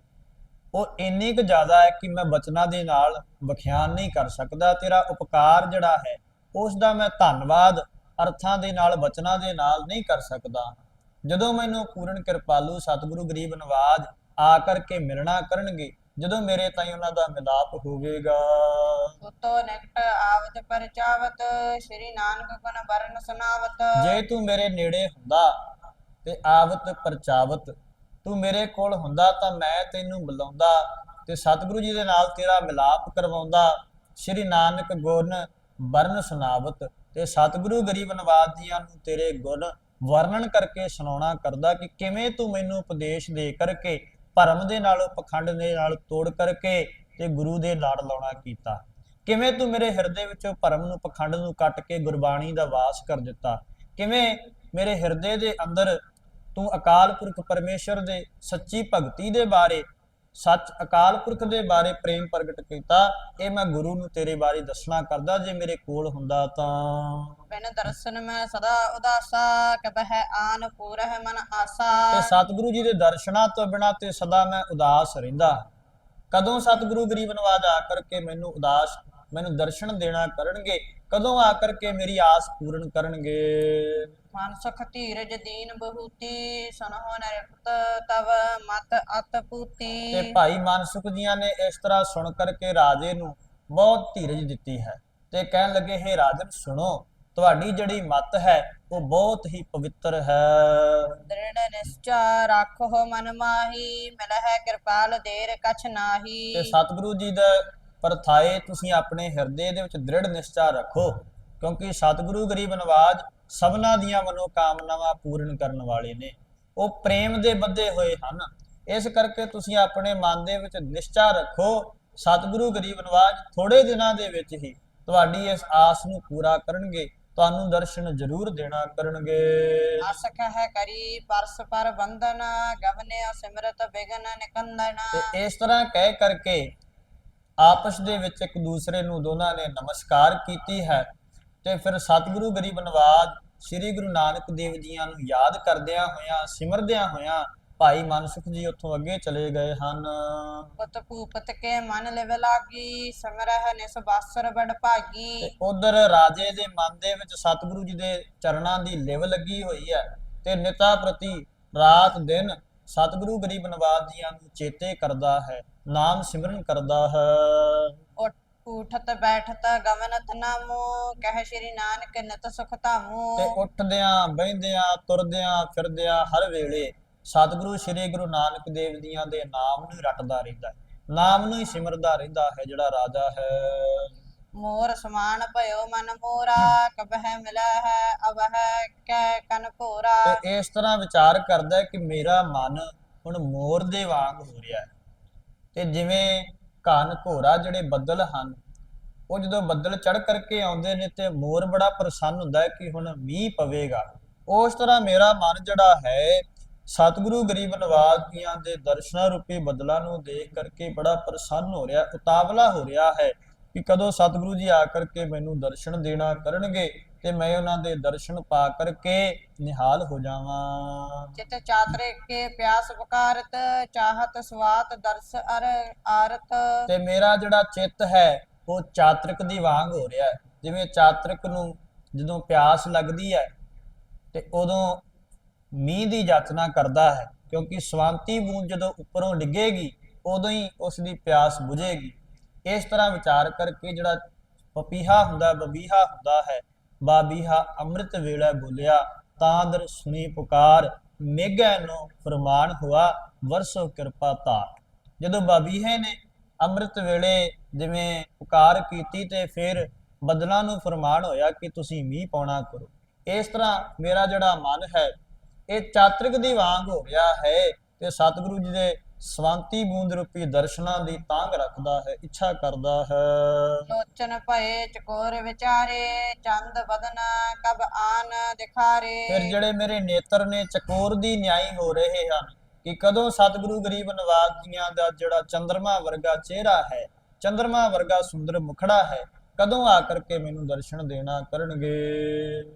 A: ਉਹ ਇੰਨੀ ਕੁ ਜ਼ਿਆਦਾ ਹੈ ਕਿ ਮੈਂ ਬਚਨਾਂ ਦੇ ਨਾਲ ਵਿਖਿਆਨ ਨਹੀਂ ਕਰ ਸਕਦਾ। ਤੇਰਾ ਉਪਕਾਰ ਜਿਹੜਾ ਹੈ ਉਸ ਦਾ ਮੈਂ ਧੰਨਵਾਦ ਅਰਥਾਂ ਦੇ ਨਾਲ ਬਚਨਾਂ ਦੇ ਨਾਲ ਨਹੀਂ ਕਰ ਸਕਦਾ। ਜਦੋਂ ਮੈਨੂੰ ਪੂਰਨ ਕਿਰਪਾਲੂ ਸਤਿਗੁਰੂ ਗਰੀਬ ਨਵਾਜ ਆ ਕਰਕੇ ਮਿਲਣਾ ਕਰਨਗੇ ਜਦੋਂ ਮੇਰੇ ਤਾਈਂ ਉਹਨਾਂ ਦਾ ਮਿਲਾਪ ਹੋਵੇਗਾ।
B: ਉਤੋ ਨਿਕਟ ਆਵਤ ਪਰਚਾਵਤ ਸ੍ਰੀ ਨਾਨਕ ਗੁਣ ਵਰਨ ਸੁਨਾਵਤ
A: ਜੇ ਤੂੰ ਮੇਰੇ ਨੇੜੇ ਹੁੰਦਾ ਤੇ ਆਵਤ ਪਰਚਾਵਤ ਤੂੰ ਮੇਰੇ ਕੋਲ ਹੁੰਦਾ ਤਾਂ ਮੈਂ ਤੈਨੂੰ ਬੁਲਾਉਂਦਾ ਤੇ ਸਤਿਗੁਰੂ ਜੀ ਦੇ ਨਾਲ ਤੇਰਾ ਮਿਲਾਪ ਕਰਵਾਉਂਦਾ ਸ਼੍ਰੀ ਨਾਨਕ ਗੁਣ ਵਰਨ ਸੁਨਾਵਤ ਤੇ ਸਤਿਗੁਰੂ ਗਰੀਬ ਨਵਾਜ ਜੀਆਂ ਨੂੰ ਤੇਰੇ ਗੁਣ ਵਰਣਨ ਕਰਕੇ ਸੁਣਾਉਣਾ ਕਰਦਾ ਕਿ ਕਿਵੇਂ ਤੂੰ ਮੈਨੂੰ ਉਪਦੇਸ਼ ਦੇ ਕਰਕੇ, ਭਰਮ ਦੇ ਨਾਲ ਪਖੰਡ ਦੇ ਨਾਲ ਤੋੜ ਕਰਕੇ ਤੇ ਗੁਰੂ ਦੇ ਲਾੜ ਲਾਉਣਾ ਕੀਤਾ। ਕਿਵੇਂ ਤੂੰ ਮੇਰੇ ਹਿਰਦੇ ਵਿੱਚੋਂ ਭਰਮ ਨੂੰ, ਪਖੰਡ ਨੂੰ ਕੱਟ ਕੇ ਗੁਰਬਾਣੀ ਦਾ ਵਾਸ ਕਰ ਦਿੱਤਾ? ਕਿਵੇਂ ਮੇਰੇ ਹਿਰਦੇ ਦੇ ਅੰਦਰ ਤੂੰ ਅਕਾਲ ਪੁਰਖ ਪਰਮੇਸ਼ਰ ਦੇ ਸੱਚੀ ਭਗਤੀ ਦੇ ਬਾਰੇ ਸੱਚ ਅਕਾਲ ਪੁਰਖ ਦੇ ਬਾਰੇ ਪ੍ਰੇਮ ਪ੍ਰਗਟ ਕੀਤਾ ਇਹ ਮੈਂ ਗੁਰੂ ਨੂੰ ਤੇਰੇ ਬਾਰੇ ਦੱਸਣਾ ਕਰਦਾ ਜੇ ਮੇਰੇ ਕੋਲ ਹੁੰਦਾ ਤਾਂ।
B: ਬਿਨ ਦਰਸ਼ਨ ਮੈਂ ਸਦਾ ਉਦਾਸਾ ਕਬਹਿ ਆਨ ਪੂਰਹਿ ਮਨ ਆਸਾ।
A: ਤੇ ਸਤਿਗੁਰੂ ਜੀ ਦੇ ਦਰਸ਼ਨਾਂ ਤੋਂ ਬਿਨਾ ਤੇ ਸਦਾ ਮੈਂ ਉਦਾਸ ਰਹਿੰਦਾ। ਕਦੋਂ ਸਤਿਗੁਰੂ ਗਰੀਬ ਨਵਾਜ ਆ ਕਰਕੇ ਮੈਨੂੰ ਉਦਾਸ ਮੈਨੂੰ ਦਰਸ਼ਨ ਦੇਣਾ ਕਰਨਗੇ ਕਦੋਂ ਆ ਕਰਕੇ ਮੇਰੀ ਆਸ ਪੂਰਨ ਕਰਨਗੇ?
B: ਮਨ ਸੁਖ ਧੀਰਜ ਦੀਨ ਬਹੁਤੀ ਸੁਨਹੁ ਨਰਿਪਤ ਤਵ ਮਤ ਅਤ ਪੂਤੀ।
A: ਤੇ ਭਾਈ ਮਾਨਸੁਖ ਜੀਆਂ ਨੇ ਇਸ ਤਰ੍ਹਾਂ ਸੁਣ ਕਰਕੇ ਰਾਜੇ ਨੂੰ ਬਹੁਤ ਧੀਰਜ ਦਿੱਤੀ ਹੈ ਤੇ ਕਹਿਣ ਲੱਗੇ ਹੈ ਰਾਜਨ ਸੁਣੋ ਤੁਹਾਡੀ ਜਿਹੜੀ ਮਤ ਹੈ ਉਹ ਬਹੁਤ ਹੀ ਪਵਿੱਤਰ ਹੈ।
B: ਦ੍ਰਿੜ ਨਿਸ਼ਚਾ ਰੱਖੋ ਮਨ ਮਾਹੀ ਮਿਲਹਿ ਕਿਰਪਾਲ ਦੇਰ ਕਛ ਨਾਹੀ।
A: ਤੇ ਸਤਿਗੁਰੂ ਜੀ ਦਾ ਪਰਥਾਏ ਤੁਸੀਂ ਆਪਣੇ ਹਿਰਦੇ ਦੇ ਵਿੱਚ ਦ੍ਰਿੜ ਨਿਸ਼ਚਾ ਰੱਖੋ ਕਿਉਂਕਿ ਸਤਿਗੁਰੂ ਗਰੀਬ ਨਵਾਜ ਸਭਨਾ ਦੀਆਂ ਮਨੋ ਕਾਮਨਾਵਾਂ ਪੂਰਨ ਕਰਨ ਵਾਲੇ ਨੇ। ਉਹ ਪ੍ਰੇਮ ਦੇ ਬੱਧੇ ਹੋਏ ਹਨ। ਇਸ ਕਰਕੇ ਤੁਸੀਂ ਆਪਣੇ ਮਨ ਦੇ ਵਿੱਚ ਨਿਸ਼ਚਾ ਰੱਖੋ ਸਤਿਗੁਰੂ ਗਰੀਬ ਨਵਾਜ ਥੋੜੇ ਦਿਨਾਂ ਦੇ ਵਿੱਚ ਹੀ ਤੁਹਾਡੀ ਇਸ ਆਸ ਨੂੰ ਪੂਰਾ ਕਰਨਗੇ। ਤੁਹਾਨੂੰ ਦਰਸ਼ਨ ਜ਼ਰੂਰ ਦੇਣਾ ਕਰਨਗੇ।
B: ਆਸਕ ਹੈ ਕਰੀ ਪਰਸ ਪਰ ਬੰਧਨ ਗਵਨੇ ਸਿਮਰਤ ਬਿਗਨ ਨਿਕੰਦਨ।
A: ਤੇ ਇਸ ਤਰ੍ਹਾਂ ਕਹਿ ਕਰਕੇ ਆਪਸ ਦੇ ਵਿੱਚ ਇੱਕ ਦੂਸਰੇ ਨੂੰ ਦੋਨਾਂ ਨੇ ਨਮਸਕਾਰ ਕੀਤੀ ਹੈ। ਤੇ ਫਿਰ ਸਤਿਗੁਰੂ ਗਰੀਬ ਨਵਾਜ ਸ੍ਰੀ ਗੁਰੂ ਨਾਨਕ ਦੇਵ ਜੀਆਂ ਨੂੰ ਯਾਦ ਕਰਦਿਆਂ ਹੋਇਆਂ ਸਿਮਰਦਿਆਂ ਹੋਇਆਂ ਭਾਈ ਮਨਸੁਖ ਜੀ ਉੱਥੋਂ ਅੱਗੇ ਚਲੇ ਗਏ ਹਨ।
B: ਪੁੱਤ ਭੂਪਤ ਕੇ ਮਨ ਲਿਵ ਲਾਗੀ ਸਮਰਹ ਨਿਸ ਬਾਸਰ ਬੜ ਭਾਗੀ।
A: ਉਧਰ ਰਾਜੇ ਦੇ ਮਨ ਦੇ ਵਿੱਚ ਸਤਿਗੁਰੂ ਜੀ ਦੇ ਚਰਨਾਂ ਦੀ ਲਿਵ ਲੱਗੀ ਹੋਈ ਹੈ ਤੇ ਨਿਤਾ ਪ੍ਰਤੀ ਰਾਤ ਦਿਨ ਸਤਿਗੁਰੂ ਗਰੀਬ ਨਵਾਜ ਜੀਆਂ ਨੂੰ ਚੇਤੇ ਕਰਦਾ ਹੈ ਨਾਮ ਸਿਮਰਨ ਕਰਦਾ ਹੈ।
B: ਉਠ- ਉਠਤ ਬੈਠਤ ਗਵਨਤ ਨਾਮੋ ਕਹਿ ਸ਼੍ਰੀ ਨਾਨਕ ਨਿਤ ਸੁਖ ਧਾਮੋ।
A: ਤੇ ਉੱਠਦਿਆਂ ਬਹਿੰਦਿਆਂ ਤੁਰਦਿਆਂ ਫਿਰਦਿਆਂ ਹਰ ਵੇਲੇ ਸਤਿਗੁਰੂ ਸ੍ਰੀ ਗੁਰੂ ਨਾਨਕ ਦੇਵ ਜੀਆਂ ਦੇ ਨਾਮ ਨੂੰ ਰਟਦਾ ਰਹਿੰਦਾ ਹੈ। ਨਾਮ ਨੂੰ ਹੀ ਸਿਮਰਦਾ ਰਹਿੰਦਾ ਹੈ ਜਿਹੜਾ ਰਾਜਾ ਹੈ।
B: ਮੋਰ ਸਮਾਨ ਭਇਓ ਮਨ ਮੋਰਾ ਕਬਹਿ ਮਿਲੈ ਹੈ ਅਵਹਿ ਕੈ ਕਨ ਭੋਰਾ।
A: ਤੇ ਇਸ ਤਰ੍ਹਾਂ ਵਿਚਾਰ ਕਰਦਾ ਹੈ ਕਿ ਮੇਰਾ ਮਨ ਹੁਣ ਮੋਰ ਦੇ ਵਾਂਗ ਹੋ ਰਿਹਾ ਹੈ। ਤੇ ਜਿਵੇਂ ਘਨ ਘੋਰਾ ਜਿਹੜੇ ਬੱਦਲ ਹਨ, ਉਹ ਜਦੋਂ ਬੱਦਲ ਚੜ ਕਰਕੇ ਆਉਂਦੇ ਨੇ ਤੇ ਮੋਰ ਬੜਾ ਪ੍ਰਸੰਨ ਹੁੰਦਾ ਹੈ ਕਿ ਹੁਣ ਮੀਂਹ ਪਵੇਗਾ। ਉਸ ਤਰ੍ਹਾਂ ਮੇਰਾ ਮਨ ਜਿਹੜਾ ਹੈ, ਸਤਿਗੁਰੂ ਗਰੀਬ ਨਵਾਜ ਜੀਆਂ ਦੇ ਦਰਸ਼ਨਾਂ ਰੂਪੀ ਬੱਦਲਾਂ ਨੂੰ ਦੇਖ ਕਰਕੇ ਬੜਾ ਪ੍ਰਸੰਨ ਹੋ ਰਿਹਾ, ਉਤਾਵਲਾ ਹੋ ਰਿਹਾ ਹੈ ਕਿ ਕਦੋਂ ਸਤਿਗੁਰੂ ਜੀ ਆ ਕਰਕੇ ਮੈਨੂੰ ਦਰਸ਼ਨ ਦੇਣਾ ਕਰਨਗੇ। ਤੇ ਮੈਂ ਉਹਨਾਂ ਦੇ ਦਰਸ਼ਨ ਪਾ ਕਰਕੇ ਨਿਹਾਲ ਹੋ ਜਾਵਾਂ।
B: ਚਿਤ ਚਾਤਰੇ ਕੇ ਪਿਆਸ ਪੁਕਾਰਤ ਚਾਹਤ ਸਵਾਤ ਦਰਸ ਅਰ ਆਰਤ।
A: ਤੇ ਮੇਰਾ ਜਿਹੜਾ ਚਿੱਤ ਹੈ ਉਹ ਚਾਤ੍ਰਿਕ ਦੀ ਵਾਂਗ ਹੋ ਰਿਹਾ ਹੈ। ਜਿਵੇਂ ਚਾਤ੍ਰਿਕ ਨੂੰ ਜਦੋਂ ਪਿਆਸ ਲੱਗਦੀ ਹੈ ਤੇ ਉਦੋਂ ਮੀਂਹ ਦੀ ਯਾਚਨਾ ਕਰਦਾ ਹੈ ਕਿਉਂਕਿ ਸਵਾਂਤੀ ਬੂੰਦ ਜਦੋਂ ਉੱਪਰੋਂ ਡਿੱਗੇਗੀ ਉਦੋਂ ਹੀ ਉਸ ਦੀ ਪਿਆਸ ਬੁਝੇਗੀ। ਇਸ ਤਰ੍ਹਾਂ ਵਿਚਾਰ ਕਰਕੇ ਜਿਹੜਾ ਪਪੀਹਾ ਹੁੰਦਾ ਬਬੀਹਾ ਹੁੰਦਾ ਹੈ ਬਾਬੀਹਾ ਅੰਮ੍ਰਿਤ ਵੇਲੇ ਬੋਲਿਆ, ਤਾਂ ਦਰ ਸੁਣੀ ਪੁਕਾਰ, ਮੇਘੈ ਨੂੰ ਫਰਮਾਨ ਹੁਆ, ਵਰਸੋ ਕਿਰਪਾ ਧਾਰ। ਜਦੋਂ ਬਾਬੀਹੇ ਨੇ ਅੰਮ੍ਰਿਤ ਵੇਲੇ ਜਿਵੇਂ ਪੁਕਾਰ ਕੀਤੀ ਤੇ ਫਿਰ ਬਦਲਾਂ ਨੂੰ ਫਰਮਾਨ ਹੋਇਆ ਕਿ ਤੁਸੀਂ ਮੀਂਹ ਪਾਉਣਾ ਕਰੋ। ਇਸ ਤਰ੍ਹਾਂ ਮੇਰਾ ਜਿਹੜਾ ਮਨ ਹੈ, ਇਹ ਚਾਤ੍ਰਿਕ ਦੀ ਵਾਂਗ ਹੋ ਗਿਆ ਹੈ ਤੇ ਸਤਿਗੁਰੂ ਜੀ ਦੇ ਸਵਾਂਤੀ ਬੂੰਦ ਰੂਪੀ ਦਰਸ਼ਨਾਂ ਦੀ ਤਾਂਗ ਰੱਖਦਾ ਹੈ ਇੱਛਾ ਕਰਦਾ ਹੈ।
B: ਲੋਚਨ ਭਏ ਚਕੋਰ ਵਿਚਾਰੇ ਚੰਦ ਬਦਨ ਕਬ ਆਨ ਦਿਖਾਰੇ।
A: ਫਿਰ ਜਿਹੜੇ ਮੇਰੇ ਨੇਤਰ ਨੇ ਚਕੋਰ ਦੀ ਨਿਆਈ ਹੋ ਰਹੇ ਹਨ ਕਿ ਕਦੋਂ ਸਤਿਗੁਰੂ ਗਰੀਬ ਨਵਾਜ ਜੀਆਂ ਦਾ ਜਿਹੜਾ ਚੰਦਰਮਾ ਵਰਗਾ ਚਿਹਰਾ ਹੈ ਚੰਦਰਮਾ ਵਰਗਾ ਸੁੰਦਰ ਮੁਖੜਾ ਹੈ ਕਦੋਂ ਆ ਕਰਕੇ ਮੈਨੂੰ ਦਰਸ਼ਨ ਦੇਣਾ ਕਰਨਗੇ?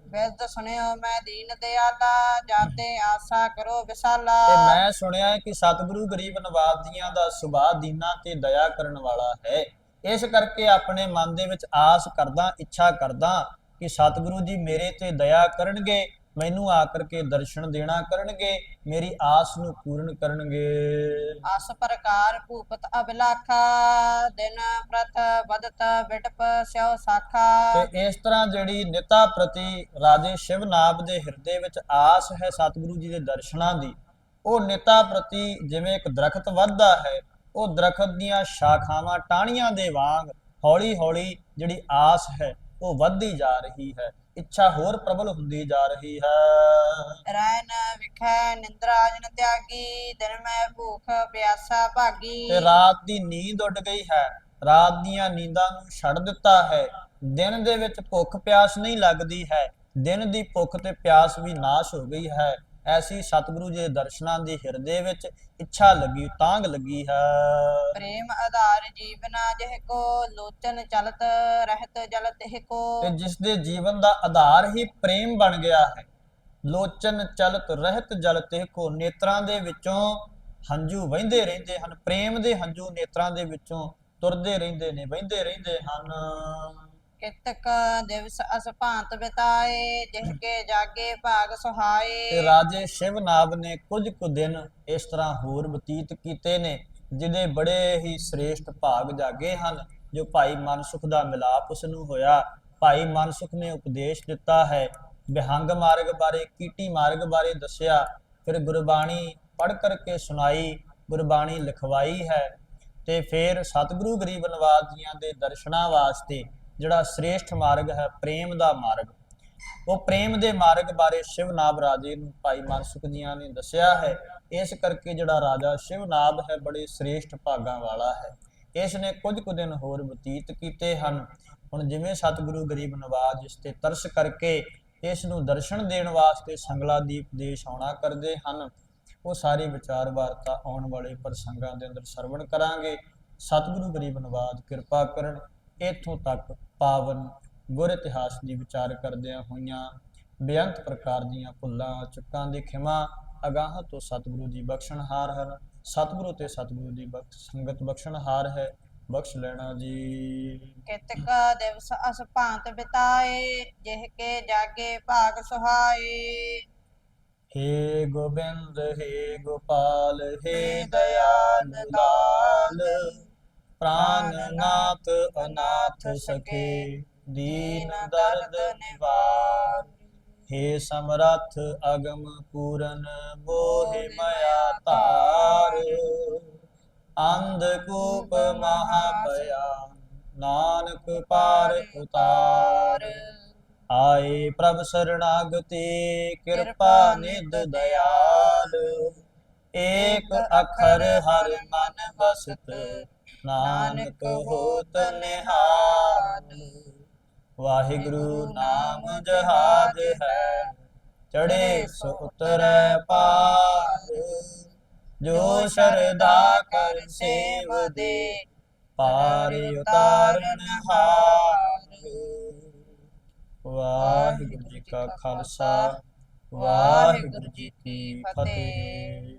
B: ਬਿਰਧ ਸੁਣਿਓ ਮੈਂ ਦੀਨ ਦਿਆਲਾ ਜਾਤੇ ਆਸਾ ਕਰੋ ਵਿਸਾਲਾ।
A: ਤੇ ਮੈਂ ਸੁਣਿਆ ਹੈ ਕਿ ਸਤਿਗੁਰੂ ਗਰੀਬ ਨਵਾਜ ਜੀਆਂ ਦਾ ਸੁਭਾਅ ਦੀਨਾ ਤੇ ਦਇਆ ਕਰਨ ਵਾਲਾ ਹੈ। ਇਸ ਕਰਕੇ ਆਪਣੇ ਮਨ ਦੇ ਵਿੱਚ ਆਸ ਕਰਦਾ ਇੱਛਾ ਕਰਦਾ ਕਿ ਸਤਿਗੁਰੂ ਜੀ ਮੇਰੇ ਤੇ ਦਇਆ ਕਰਨਗੇ। ਮੈਨੂੰ ਆ ਕਰਕੇ ਦਰਸ਼ਨ ਦੇਣਾ ਕਰਨਗੇ ਮੇਰੀ ਆਸ ਨੂੰ ਪੂਰਨ ਕਰਨਗੇ।
B: ਅਸ ਪ੍ਰਕਾਰ ਭੂਪਤ ਅਬਿਲਾਖਾ ਦਿਨ ਪ੍ਰਥ ਬਦਤ ਬਿਟਪ ਸਿਓ ਸਾਖਾ।
A: ਤੇ ਇਸ ਤਰ੍ਹਾਂ ਜਿਹੜੀ ਨਿਤਾ ਪ੍ਰਤੀ ਰਾਜੇ ਸ਼ਿਵਨਾਬ ਦੇ ਹਿਰਦੇ ਵਿੱਚ ਆਸ ਹੈ ਸਤਿਗੁਰੂ ਜੀ ਦੇ ਦਰਸ਼ਨਾਂ ਦੀ ਉਹ ਨਿਤਾ ਪ੍ਰਤੀ ਜਿਵੇਂ ਇੱਕ ਦਰਖਤ ਵੱਧਦਾ ਹੈ ਉਹ ਦਰਖਤ ਦੀਆਂ ਸ਼ਾਖਾਵਾਂ ਟਾਹਣੀਆਂ ਦੇ ਵਾਂਗ ਹੌਲੀ ਹੌਲੀ ਜਿਹੜੀ ਆਸ ਹੈ ਉਹ ਵੱਧਦੀ ਜਾ ਰਹੀ ਹੈ। ਇੱਛਾ ਹੋਰ ਪ੍ਰਬਲ ਹੁੰਦੀ ਜਾ ਰਹੀ ਹੈ।
B: ਰੈਨ ਵਿਖੈ ਨਿੰਦਰਾਜਨ ਤਿਆਗੀ ਦਿਨ ਮੈਂ ਭੂਖ ਪਿਆਸਾ ਭਾਗੀ।
A: ਤੇ ਰਾਤ ਦੀ ਨੀਂਦ ਉੱਡ ਗਈ ਹੈ। ਰਾਤ ਦੀਆਂ ਨੀਂਦਾਂ ਨੂੰ ਛੱਡ ਦਿੱਤਾ ਹੈ। ਦਿਨ ਦੇ ਵਿੱਚ ਭੁੱਖ ਪਿਆਸ ਨਹੀਂ ਲੱਗਦੀ ਹੈ। ਦਿਨ ਦੀ ਭੁੱਖ ਤੇ ਪਿਆਸ ਵੀ ਨਾਸ਼ ਹੋ ਗਈ ਹੈ। ਐਸੀ ਸਤਿਗੁਰੂ ਜੀ ਦੇ ਦਰਸ਼ਨਾਂ ਦੀ ਹਿਰਦੇ ਵਿੱਚ ਇੱਛਾ ਲੱਗੀ ਤਾਂਗ ਲੱਗੀ ਹੈ।
B: ਪ੍ਰੇਮ ਆਧਾਰ ਜੀਵਨਾ ਜਿਹ ਕੋ ਲੋਚਨ ਚਲਤ ਰਹਿਤ ਜਲਤ ਹਿ ਕੋ।
A: ਤੇ ਜਿਸ ਦੇ ਜੀਵਨ ਦਾ ਆਧਾਰ ਹੀ ਪ੍ਰੇਮ ਬਣ ਗਿਆ ਹੈ। ਲੋਚਨ ਚਲਤ ਰਹਿਤ ਜਲ ਤੇ ਕੋ ਨੇਤਰਾਂ ਦੇ ਵਿੱਚੋਂ ਹੰਝੂ ਵਹਿੰਦੇ ਰਹਿੰਦੇ ਹਨ। ਪ੍ਰੇਮ ਦੇ ਹੰਝੂ ਨੇਤਰਾਂ ਦੇ ਵਿੱਚੋਂ ਤੁਰਦੇ ਰਹਿੰਦੇ ਨੇ ਵਹਿੰਦੇ ਰਹਿੰਦੇ ਹਨ।
B: ਕਿਤਕ ਦਿਵਸ ਅਸ ਬਿਤਾਏ ਜਿਹ ਕੇ ਜਾਗੇ ਭਾਗ
A: ਤੇ
B: ਸੁਹਾਏ
A: ਰਾਜੇ ਸ਼ਿਵਨਾਬ ਨੇ ਕੁਝ ਕੁ ਦਿਨ ਇਸ ਤਰ੍ਹਾਂ ਹੋਰ ਬਤੀਤ ਕੀਤੇ ਨੇ, ਜਿਹਦੇ ਬੜੇ ਹੀ ਸ੍ਰੇਸ਼ਟ ਭਾਗ ਜਾਗੇ ਹਨ, ਜੋ ਭਾਈ ਮਨਸੁਖ ਦਾ ਮਿਲਾਪ ਉਸ ਨੂੰ ਹੋਇਆ। ਭਾਈ ਮਨਸੁਖ ਨੇ ਉਪਦੇਸ਼ ਦਿੱਤਾ ਹੈ ਵਿਹੰਗ ਮਾਰਗ ਬਾਰੇ, ਕੀਟੀ ਮਾਰਗ ਬਾਰੇ ਦੱਸਿਆ। ਫਿਰ ਗੁਰਬਾਣੀ ਪੜ੍ਹ ਕਰਕੇ ਸੁਣਾਈ, ਗੁਰਬਾਣੀ ਲਿਖਵਾਈ ਹੈ। ਤੇ ਫਿਰ ਸਤਿਗੁਰੂ ਗਰੀਬ ਨਵਾਜ ਜੀਆਂ ਦੇ ਦਰਸ਼ਨਾਂ ਵਾਸਤੇ ਜਿਹੜਾ ਸ੍ਰੇਸ਼ਟ ਮਾਰਗ ਹੈ, ਪ੍ਰੇਮ ਦਾ ਮਾਰਗ। ਉਹ ਪ੍ਰੇਮ ਦੇ ਮਾਰਗ ਬਾਰੇ ਸ਼ਿਵਨਾਬ ਰਾਜੇ ਨੂੰ ਭਾਈ ਮਨਸੁਖ ਜੀਆਂ ਨੇ ਦੱਸਿਆ ਹੈ। ਇਸ ਕਰਕੇ ਜਿਹੜਾ ਰਾਜਾ ਸ਼ਿਵਨਾਬ ਹੈ, ਬੜੇ ਸ੍ਰੇਸ਼ਟ ਭਾਗਾਂ ਵਾਲਾ ਹੈ। ਇਸ ਨੇ ਕੁਝ ਕੁ ਦਿਨ ਹੋਰ ਬਤੀਤ ਕੀਤੇ ਹਨ। ਹੁਣ ਜਿਵੇਂ ਸਤਿਗੁਰੂ ਗਰੀਬ ਨਵਾਜ ਇਸ ਤੇ ਤਰਸ ਕਰਕੇ ਇਸ ਨੂੰ ਦਰਸ਼ਨ ਦੇਣ ਵਾਸਤੇ ਸੰਗਲਾ ਦੀਪ ਦੇਸ਼ ਆਉਣਾ ਕਰਦੇ ਹਨ, ਉਹ ਸਾਰੀ ਵਿਚਾਰ ਵਾਰਤਾ ਆਉਣ ਵਾਲੇ ਪ੍ਰਸੰਗਾਂ ਦੇ ਅੰਦਰ ਸਰਵਣ ਕਰਾਂਗੇ। ਸਤਿਗੁਰੂ ਗਰੀਬ ਨਵਾਜ ਕਿਰਪਾ ਕਰਨ, ਇਥੋਂ ਤੱਕ ਪਾਵਨ ਗੁਰ ਇਤਿਹਾਸ ਦੀ ਵਿਚਾਰ ਕਰਦਿਆਂ ਹੋਈਆਂ ਬੇਅੰਤ ਪ੍ਰਕਾਰ ਦੀਆਂ ਭੁੱਲਾਂ ਚੁੱਕਾਂ ਦੀ ਖਿਮਾ ਅਗਾਹ ਤੋਂ ਸਤਿਗੁਰੂ ਜੀ ਬਖਸ਼ਣਹਾਰ ਹਨ। ਸਤਿਗੁਰੂ ਤੇ ਸਤਿਗੁਰੂ ਦੀ ਬਖਸ਼ ਸੰਗਤ ਬਖਸ਼ਣਹਾਰ ਹੈ। ਬਖਸ਼ ਲੈਣਾ ਜੀ।
B: ਕਿਤਕ ਦਿਵਸ ਅਸ ਭਾਂਤ ਬਿਤਾਏ ਜਿਹ ਕੇ ਜਾਗੇ ਭਾਗ ਸੁਹਾਏ।
A: ਹੇ ਗੋਬਿੰਦ ਹੇ ਗੋਪਾਲ ਹੇ ਦਇਆਲ ਲਾਲ ਪ੍ਰਾਨਨਾਥ ਅਨਾਥ ਸਖੇ, ਦੀਨ ਦਰਦ ਨਿਵਾਰ। ਹੇ ਸਮਰਥ ਅਗਮ ਪੂਰਨ ਮੋਹਿ ਮਇਆ ਤਾਰ ਅੰਧ ਕੂਪ ਮਹਾ ਨਾਨਕ ਪਾਰ ਉਤਾਰ। ਆਏ ਪ੍ਰਭ ਸਰਣਾਗਤੀ, ਕਿਰਪਾ ਨਿਧ ਦਇਆਲ ਏਕ ਅਖਰ ਹਰ ਮਨ ਬਸਤ ਨਾਨਕ ਹੋਤ ਨਿਹਾਲ ਵਾਹਿਗੁਰੂ ਨਾਮ ਜਹਾਜ ਹੈ ਚੜੇ ਸੋ ਉਤਰੈ ਪਾਰ। ਜੋ ਸ਼ਰਧਾ ਕਰ ਸੇਵ ਦੇ, ਪਾਰ ਉਤਾਰਨ ਹਾਰ। ਵਾਹਿਗੁਰੂ ਜੀ ਕਾ ਖਾਲਸਾ, ਵਾਹਿਗੁਰੂ ਜੀ ਕੀ ਫਤਿਹ।